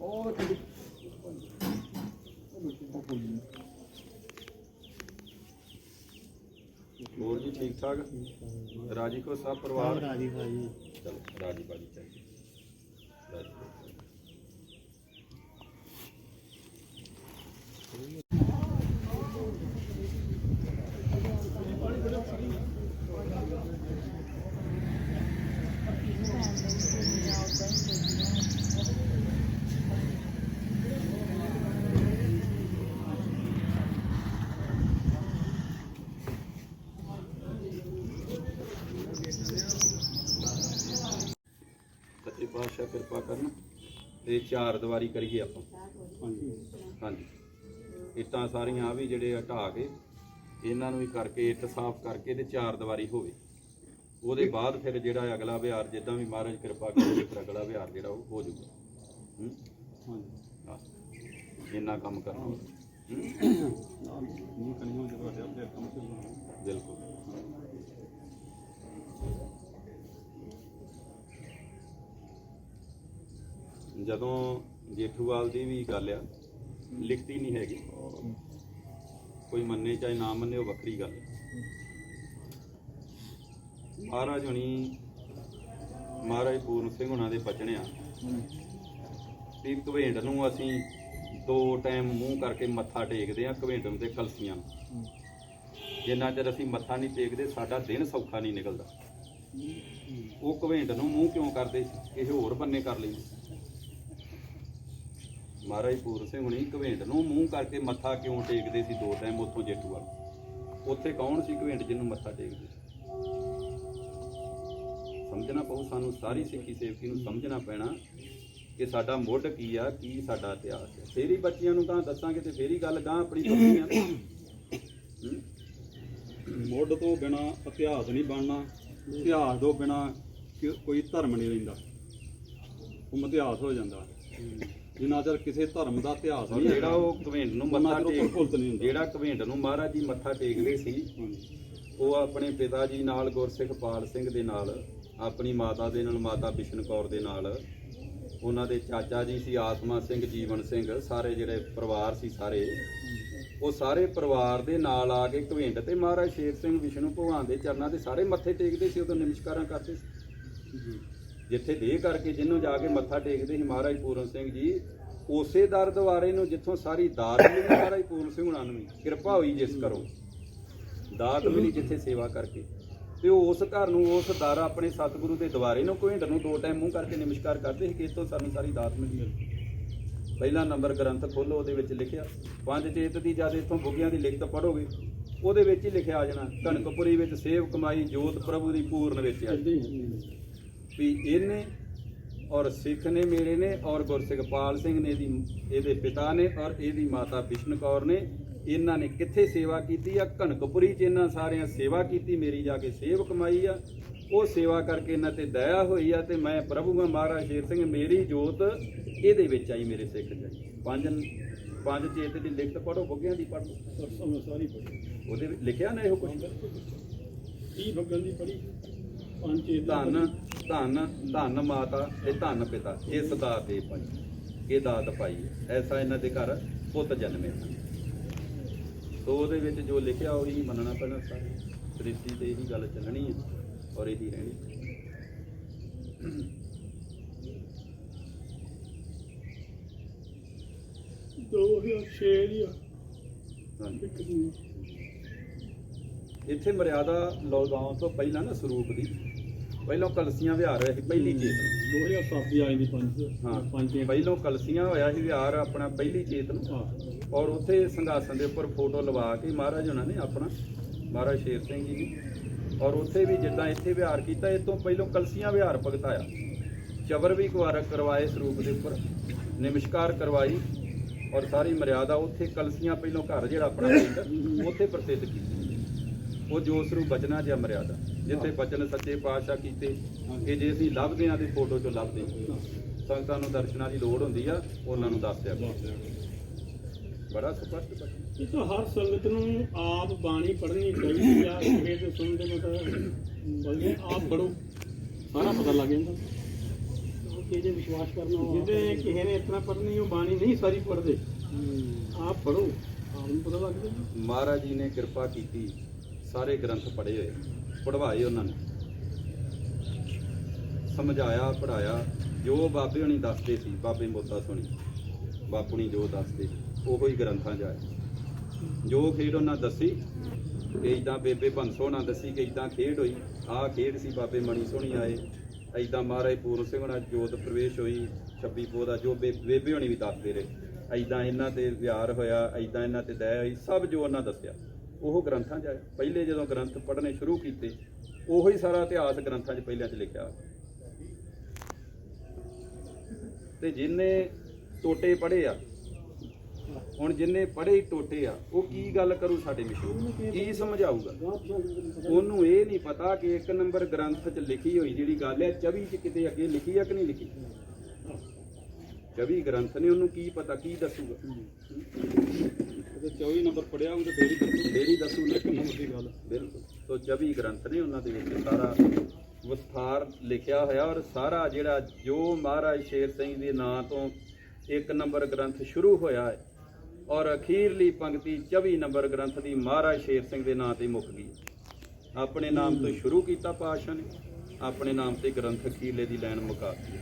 ਉਹ ਹੋਰ ਜੀ ਠੀਕ ਠਾਕ? ਰਾਜੀ ਕੋ ਸਭ ਪਰਿਵਾਰ? ਰਾਜੀ ਭਾਜੀ। ਚਲੋ ਰਾਜੀ ਭਾਜੀ ਚਾਹੀਏ ਰਾਜੀ ਪਾਤਸ਼ਾਹ ਕਿਰਪਾ ਕਰਨ ਤੇ ਚਾਰ ਦੀਵਾਰੀ ਕਰੀਏ ਆਪਾਂ। ਹਾਂਜੀ। ਹਾਂਜੀ। ਇੱਟਾਂ ਸਾਰੀਆਂ ਆ ਵੀ ਜਿਹੜੇ ਢਾਹ ਕੇ ਇਹਨਾਂ ਨੂੰ ਵੀ ਕਰਕੇ ਇੱਟ ਸਾਫ਼ ਕਰਕੇ ਤੇ ਚਾਰ ਦੀਵਾਰੀ ਹੋਵੇ। ਉਹਦੇ ਬਾਅਦ ਫਿਰ ਜਿਹੜਾ ਅਗਲਾ ਵਿਹਾਰ ਜਿੱਦਾਂ ਵੀ ਮਹਾਰਾਜ ਕਿਰਪਾ ਕਰੇ ਫਿਰ ਅਗਲਾ ਵਿਹਾਰ ਜਿਹੜਾ ਉਹ ਹੋ ਜਾਊਗਾ। ਹੂੰ? ਹਾਂਜੀ। ਇੰਨਾ ਕੰਮ ਕਰਨਾ। ਬਿਲਕੁਲ। ਜਦੋਂ ਜੇਠੂਵਾਲ ਦੀ ਵੀ ਗੱਲ ਆ, ਲਿਖਤੀ ਨਹੀਂ ਹੈਗੀ। ਕੋਈ ਮੰਨੇ ਚਾਹੇ ਨਾ ਮੰਨੇ, ਉਹ ਵੱਖਰੀ ਗੱਲ ਹੈ ਮਹਾਰਾਜ ਹੁਣੀ ਮਹਾਰਾਜ ਪੂਰਨ ਸਿੰਘ ਹੁਣਾਂ ਦੇ ਬਚਣਿਆ ਵੀ ਘਵੇਂਡ ਨੂੰ ਅਸੀਂ ਦੋ ਟਾਈਮ ਮੂੰਹ ਕਰਕੇ ਮੱਥਾ ਟੇਕਦੇ ਆ, ਘਵੇਂਡ ਤੇ ਕਲਸੀਆਂ ਨੂੰ। ਜਿੰਨਾ ਚਿਰ ਅਸੀਂ ਮੱਥਾ ਨਹੀਂ ਟੇਕਦੇ, ਸਾਡਾ ਦਿਨ ਸੌਖਾ ਨਹੀਂ ਨਿਕਲਦਾ। ਉਹ ਘਵੇਂਡ ਨੂੰ ਮੂੰਹ ਕਿਉਂ ਕਰਦੇ ਇਹ ਹੋਰ ਬੰਨੇ ਕਰ ਲੈਂਦੇ ਮਹਾਰਾਜ ਪੂਰ ਸਿੰਘ ਹੁਣੀ ਘਵੇਂਡ ਨੂੰ ਮੂੰਹ ਕਰਕੇ ਮੱਥਾ ਕਿਉਂ ਟੇਕਦੇ ਸੀ ਦੋ ਟਾਈਮ ਉੱਥੋਂ ਜੇਠੂ ਵਾਲ? ਉੱਥੇ ਕੌਣ ਸੀ ਘਵੇਂਡ ਜਿਹਨੂੰ ਮੱਥਾ ਟੇਕਦੇ? ਸਮਝਣਾ ਪਊ ਸਾਨੂੰ, ਸਾਰੀ ਸਿੱਖੀ ਸੇਵਕੀ ਨੂੰ ਸਮਝਣਾ ਪੈਣਾ ਕਿ ਸਾਡਾ ਮੁੱਢ ਕੀ ਆ, ਕੀ ਸਾਡਾ ਇਤਿਹਾਸ ਹੈ ਫੇਰ ਹੀ ਬੱਚਿਆਂ ਨੂੰ ਤਾਂ ਦੱਸਾਂਗੇ ਤੇ ਫੇਰ ਹੀ ਗੱਲ ਗਾਂ ਆਪਣੀ ਪੱਕੀ ਆ। ਮੁੱਢ ਤੋਂ ਬਿਨਾ ਇਤਿਹਾਸ ਨਹੀਂ ਬਣਨਾ, ਇਤਿਹਾਸ ਤੋਂ ਬਿਨਾ ਕੋਈ ਧਰਮ ਨਹੀਂ ਰਹਿੰਦਾ। ਉਹ ਇਤਿਹਾਸ ਹੋ ਜਾਂਦਾ। ਜਿੰਨਾ ਚਿਰ ਕਿਸੇ ਧਰਮ ਦਾ ਇਤਿਹਾਸ ਨਹੀਂ ਜਿਹੜਾ ਉਹ ਘਵੇਂਡ ਨੂੰ ਮੱਥਾ ਉਹ ਟੇਕ। ਜਿਹੜਾ ਘਵੇਂਡ ਨੂੰ ਮਹਾਰਾਜ ਜੀ ਮੱਥਾ ਟੇਕਦੇ ਸੀ ਉਹ ਆਪਣੇ ਪਿਤਾ ਜੀ ਨਾਲ ਗੁਰਸਿੱਖ ਪਾਲ ਸਿੰਘ ਦੇ ਨਾਲ ਆਪਣੀ ਮਾਤਾ ਦੇ ਨਾਲ ਮਾਤਾ ਬਿਸ਼ਨ ਕੌਰ ਦੇ ਨਾਲ ਉਹਨਾਂ ਦੇ ਚਾਚਾ ਜੀ ਸੀ ਆਤਮਾ ਸਿੰਘ ਜੀਵਨ ਸਿੰਘ ਸਾਰੇ ਜਿਹੜੇ ਪਰਿਵਾਰ ਸੀ ਸਾਰੇ ਉਹ ਸਾਰੇ ਪਰਿਵਾਰ ਦੇ ਨਾਲ ਆ ਕੇ ਘਵਿੰਡ ਤੇ ਮਹਾਰਾਜ ਸ਼ੇਰ ਸਿੰਘ ਵਿਸ਼ਨੂੰ ਭਗਵਾਨ ਦੇ ਚਰਨਾਂ ਤੇ ਸਾਰੇ ਮੱਥੇ ਟੇਕਦੇ ਸੀ ਉਦੋਂ ਨਮਸਕਾਰਾਂ ਕਰਦੇ ਸੀ। ਜਿੱਥੇ ਦੇਹ ਕਰਕੇ ਜਿਹਨੂੰ ਜਾ ਕੇ ਮੱਥਾ ਟੇਕਦੇ ਸੀ ਮਹਾਰਾਜ ਪੂਰਨ ਸਿੰਘ ਜੀ, ਉਸੇ ਦਰ ਦੁਆਰੇ ਨੂੰ ਜਿੱਥੋਂ ਸਾਰੀ ਦਾਤ ਮਿਲੀ ਮਹਾਰਾਜ ਪੂਰਨ ਸਿੰਘ ਹੁਣਾਂ ਨੂੰ ਕਿਰਪਾ ਹੋਈ ਜਿਸ ਕਰੋ ਦਾਤ ਮਿਲੀ ਜਿੱਥੇ ਸੇਵਾ ਕਰਕੇ। ਤੇ ਉਸ ਘਰ ਨੂੰ ਉਸ ਦਰ ਆਪਣੇ ਸਤਿਗੁਰੂ ਦੇ ਦੁਆਰੇ ਨੂੰ ਘਵਿੰਡ ਨੂੰ ਦੋ ਟਾਈਮ ਮੂੰਹ ਕਰਕੇ ਨਮਸਕਾਰ ਕਰਦੇ ਸੀ ਕਿ ਇਸ ਸਾਨੂੰ ਸਾਰੀ ਦਾਤ ਮਿਲੀ ਪਹਿਲਾ ਨੰਬਰ ਗ੍ਰੰਥ ਖੋਲੋ, ਉਹਦੇ ਵਿੱਚ ਲਿਖਿਆ, ਪੰਜ ਚੇਤ ਦੀ ਜਦ ਇੱਥੋਂ ਬੁੱਗਿਆਂ ਦੀ ਲਿਖਤ ਪੜੋਗੇ ਉਹਦੇ ਵਿੱਚ ਹੀ ਲਿਖਿਆ ਆ ਜਾਣਾ, ਕਣਕਪੁਰੀ ਵਿੱਚ ਸੇਵ ਕਮਾਈ ਜੋਤ ਪ੍ਰਭੂ ਦੀ ਪੂਰਨ ਵਿੱਚ ਆ। ਵੀ ਇਹਨੇ ਔਰ ਸਿੱਖ ਨੇ ਮੇਰੇ ਨੇ ਔਰ ਗੁਰਸਿੱਖਪਾਲ ਸਿੰਘ ਨੇ ਦੀ, ਇਹਦੇ ਪਿਤਾ ਨੇ ਔਰ ਇਹਦੀ ਮਾਤਾ ਬਿਸ਼ਨ ਕੌਰ ਨੇ, ਇਹਨਾਂ ਨੇ ਕਿੱਥੇ ਸੇਵਾ ਕੀਤੀ ਆ? ਕਣਕਪੁਰੀ ਚ ਇਹਨਾਂ ਸਾਰਿਆਂ ਸੇਵਾ ਕੀਤੀ, ਮੇਰੀ ਜਾ ਕੇ ਸੇਵ ਕਮਾਈ ਆ। ਉਹ ਸੇਵਾ ਕਰਕੇ ਇਹਨਾਂ ਤੇ ਦਇਆ ਹੋਈ ਆ ਤੇ ਮੈਂ ਪ੍ਰਭੂ ਆ ਮਹਾਰਾਜ ਸ਼ੇਰ ਸਿੰਘ, ਮੇਰੀ ਜੋਤ ਇਹਦੇ ਵਿੱਚ ਆਈ ਮੇਰੇ ਸਿੱਖ ਜੀ ਪੰਜ ਪੰਜ ਚੇਤ ਦੀ ਲਿਖਤ ਪੜੋ ਬੁੱਗਿਆਂ ਦੀ ਪੜ੍ਹ। ਸਰਸੋਂ ਸਾਰੀ ਪੜੀ ਉਹਦੇ ਲਿਖਿਆ ਨਾ ਇਹੋ ਕੁਝ ਕੀ ਭਗਨ ਦੀ ਪੜੀ ਪੰਜ ਚੇਤ ਧੰਨ। ਧੰਨ ਧੰਨ ਮਾਤਾ ਤੇ ਧੰਨ ਪਿਤਾ ਇਸ ਦਾਤ ਦੇ ਭਾਈ। ਇਹ ਦਾਤ ਪਾਈ। ਐਸਾ ਇਹਨਾਂ ਦੇ ਘਰ ਪੁੱਤ ਜਨਮੇ ਹਨ ਸੋ ਉਹਦੇ ਵਿੱਚ ਜੋ ਲਿਖਿਆ ਉਹੀ ਮੰਨਣਾ ਪੈਣਾ ਸਾਰੇ। ਸ੍ਰਿਸ਼ਟੀ ਤੇ ਇਹੀ ਗੱਲ ਚੱਲਣੀ ਹੈ ਔਰ ਇਹੀ ਰਹਿਣੀ। ਦੋ ਹਜ਼ਾਰ ਛੇ ਦੀ ਆ। ਹਾਂਜੀ। ਇੱਕ ਦੀ ਇੱਥੇ ਮਰਿਆਦਾ ਲਗਾਉਣ ਤੋਂ ਪਹਿਲਾਂ ਨਾ ਸਰੂਪ ਦੀ ਪਹਿਲਾਂ ਕਲਸੀਆਂ ਵਿਹਾਰ ਹੋਇਆ ਸੀ ਪਹਿਲੀ ਚੇਤ ਨੂੰ 2007 ਦੀ ਆਈ ਦੀ ਪੰਜ ਹਾਂ ਪੰਜ ਚੇਤ ਪਹਿਲਾਂ ਕਲਸੀਆਂ ਹੋਇਆ ਸੀ ਵਿਹਾਰ ਆਪਣਾ ਪਹਿਲੀ ਚੇਤ ਨੂੰ ਹਾਂ। ਔਰ ਉੱਥੇ ਸੰਘਾਸਨ ਦੇ ਉੱਪਰ ਫੋਟੋ ਲਵਾ ਕੇ ਮਹਾਰਾਜ ਉਹਨਾਂ ਨੇ ਆਪਣਾ ਮਹਾਰਾਜ ਸ਼ੇਰ ਸਿੰਘ ਜੀ ਨੇ ਔਰ ਉੱਥੇ ਵੀ ਜਿੱਦਾਂ ਇੱਥੇ ਵਿਹਾਰ ਕੀਤਾ ਇਹ ਤੋਂ ਪਹਿਲਾਂ ਕਲਸੀਆਂ ਵਿਹਾਰ ਭਗਤਾਇਆ। ਚਬਰ ਵੀ ਕੁਵਾਰਕ ਕਰਵਾਏ ਸਰੂਪ ਦੇ ਉੱਪਰ ਨਮਸਕਾਰ ਕਰਵਾਈ। ਔਰ ਸਾਰੀ ਮਰਿਆਦਾ ਉੱਥੇ ਕਲਸੀਆਂ ਪਹਿਲਾਂ ਘਰ ਜਿਹੜਾ ਆਪਣਾ ਉੱਥੇ ਪ੍ਰਸਿੱਧ ਕੀਤੀ। ਉਹ ਜੋ ਸਰੂਪ ਬਚਨਾ ਜਿਹਾ ਮਰਿਆਦਾ। ਜਿੱਥੇ ਬਚਨ ਸੱਚੇ ਪਾਤਸ਼ਾਹ ਕੀਤੇ ਕਿ ਜੇ ਅਸੀਂ ਲੱਭਦੇ ਆਂ ਤੇ ਫੋਟੋ ਚੋਂ ਲੱਭਦੇ। ਸੰਗਤਾਂ ਨੂੰ ਦਰਸ਼ਨਾਂ ਦੀ ਲੋੜ ਹੁੰਦੀ ਆ ਉਹਨਾਂ ਨੂੰ ਦੱਸ ਦਿਆ ਕਰੋ। ਬੜਾ ਸਪਸ਼ਟ ਬਚਨ। ਇਹ ਤਾਂ ਹਰ ਸੰਗਤ ਨੂੰ ਆਪ ਬਾਣੀ ਪੜ੍ਹਨੀ ਚਾਹੀਦੀ ਆ ਕਿਸੇ ਦੇ ਸੁਣਦੇ ਮਤਲਬ ਬਲਕਿ ਆਪ ਪੜੋ ਸਾਰਾ ਪਤਾ ਲੱਗ ਜਾਂਦਾ। ਜਿਹਦੇ ਵਿਸ਼ਵਾਸ ਕਰਨਾ ਜਿਹਦੇ ਕਿਸੇ ਨੇ ਇਤਨਾ ਪੜ੍ਹਨੀ ਉਹ ਬਾਣੀ ਨਹੀਂ ਸਾਰੀ ਪੜ੍ਹਦੇ। ਆਪ ਪੜੋ ਆਪ ਨੂੰ ਪਤਾ ਲੱਗ ਜਾਂਦਾ। ਮਹਾਰਾਜ ਜੀ ਨੇ ਕਿਰਪਾ ਕੀਤੀ ਸਾਰੇ ਗ੍ਰੰਥ ਪੜ੍ਹੇ ਹੋਏ। ਪੜ੍ਹਵਾਏ ਉਹਨਾਂ ਨੇ। ਸਮਝਾਇਆ ਪੜਾਇਆ ਜੋ ਬਾਬੇ ਹੁਣੀ ਦੱਸਦੇ ਸੀ, ਬਾਬੇ ਮੋਤਾ ਸੁਣੀ ਬਾਪੂਣੀ ਜੋ ਦੱਸਦੇ ਉਹੋ ਹੀ ਗ੍ਰੰਥਾਂ 'ਚ ਆਇਆ ਜੋ ਖੇਡ ਉਹਨਾਂ ਦੱਸੀ, ਕਿ ਇਦਾਂ ਬੇਬੇ ਬੰਸੋ ਨਾਲ ਦੱਸੀ, ਕਿ ਇਦਾਂ ਖੇਡ ਹੋਈ, ਆਹ ਖੇਡ ਸੀ ਬਾਬੇ ਮਣੀ ਸੋਹਣੀ ਆਏ। ਇਦਾਂ ਮਹਾਰਾਜ ਪੂਰਨ ਸਿੰਘ ਨਾਲ ਜੋਤ ਪ੍ਰਵੇਸ਼ ਹੋਈ 26 ਪੋ ਦਾ ਜੋ ਬੇ- ਬੇਬੇ ਹੋਣੀ ਵੀ ਦੱਸਦੇ ਰਹੇ। ਇਦਾਂ ਇਹਨਾਂ ਤੇ ਵਿਹਾਰ ਹੋਇਆ ਇਦਾਂ ਇਹਨਾਂ ਤੇ ਦਇਆ ਹੋਈ, ਸਭ ਜੋ ਉਹਨਾਂ ਦੱਸਿਆ। ਉਹ ਗ੍ਰੰਥਾਂ 'ਚ ਆਇਆ ਪਹਿਲੇ ਜਦੋਂ ਗ੍ਰੰਥ ਪੜ੍ਹਨੇ ਸ਼ੁਰੂ ਕੀਤੇ, ਉਹੋ ਹੀ ਸਾਰਾ ਇਤਿਹਾਸ ਗ੍ਰੰਥਾਂ 'ਚ ਪਹਿਲਾਂ 'ਚ ਲਿਖਿਆ। ਹੋਇਆ। ਤੇ ਜਿਨੇ ਟੋਟੇ ਪੜ੍ਹੇ ਆ, ਹੁਣ ਜਿੰਨੇ ਪੜ੍ਹੇ ਹੀ ਟੋਟੇ ਆ, ਉਹ ਕੀ ਗੱਲ ਕਰੂ ਸਾਡੇ ਮਿਸ਼ਨ ਕੀ ਸਮਝਾਊਗਾ? ਉਹਨੂੰ ਇਹ ਨਹੀਂ ਪਤਾ ਕਿ ਇੱਕ ਨੰਬਰ ਗ੍ਰੰਥ 'ਚ ਲਿਖੀ ਹੋਈ ਜਿਹੜੀ ਗੱਲ ਹੈ 24 'ਚ ਕਿਤੇ ਅੱਗੇ ਲਿਖੀ ਆ ਕਿ ਨਹੀਂ ਲਿਖੀ? 24 ਗ੍ਰੰਥ ਨੇ ਉਹਨੂੰ ਕੀ ਪਤਾ, ਕੀ ਦੱਸੂਗਾ? ਤੇ 24 ਨੰਬਰ ਪੜਿਆ ਉਹਦੇ ਫੇਰ ਹੀ ਦੱਸੋ। ਫੇਰ ਹੀ ਦੱਸੂ ਨੰਬਰ ਦੀ ਗੱਲ। ਬਿਲਕੁਲ। ਸੋ 24 ਗ੍ਰੰਥ ਨੇ ਉਹਨਾਂ ਦੇ ਵਿੱਚ ਸਾਰਾ ਵਿਸਥਾਰ ਲਿਖਿਆ ਹੋਇਆ ਔਰ ਸਾਰਾ ਜਿਹੜਾ ਜੋ ਮਹਾਰਾਜ ਸ਼ੇਰ ਸਿੰਘ ਦੇ ਨਾਂ ਤੋਂ ਇੱਕ ਨੰਬਰ ਗ੍ਰੰਥ ਸ਼ੁਰੂ ਹੋਇਆ ਹੈ ਔਰ ਅਖੀਰਲੀ ਪੰਕਤੀ 24 ਨੰਬਰ ਗ੍ਰੰਥ ਦੀ ਮਹਾਰਾਜ ਸ਼ੇਰ ਸਿੰਘ ਦੇ ਨਾਂ ਤੇ ਮੁੱਕ ਗਈ। ਆਪਣੇ ਨਾਮ ਤੋਂ ਸ਼ੁਰੂ ਕੀਤਾ ਪਾਤਸ਼ਾਹ ਨੇ ਆਪਣੇ ਨਾਮ ਤੇ ਗ੍ਰੰਥ ਅਖੀਰਲੇ ਦੀ ਲਾਈਨ ਮੁਕਾ ਦਿੱਤੀ।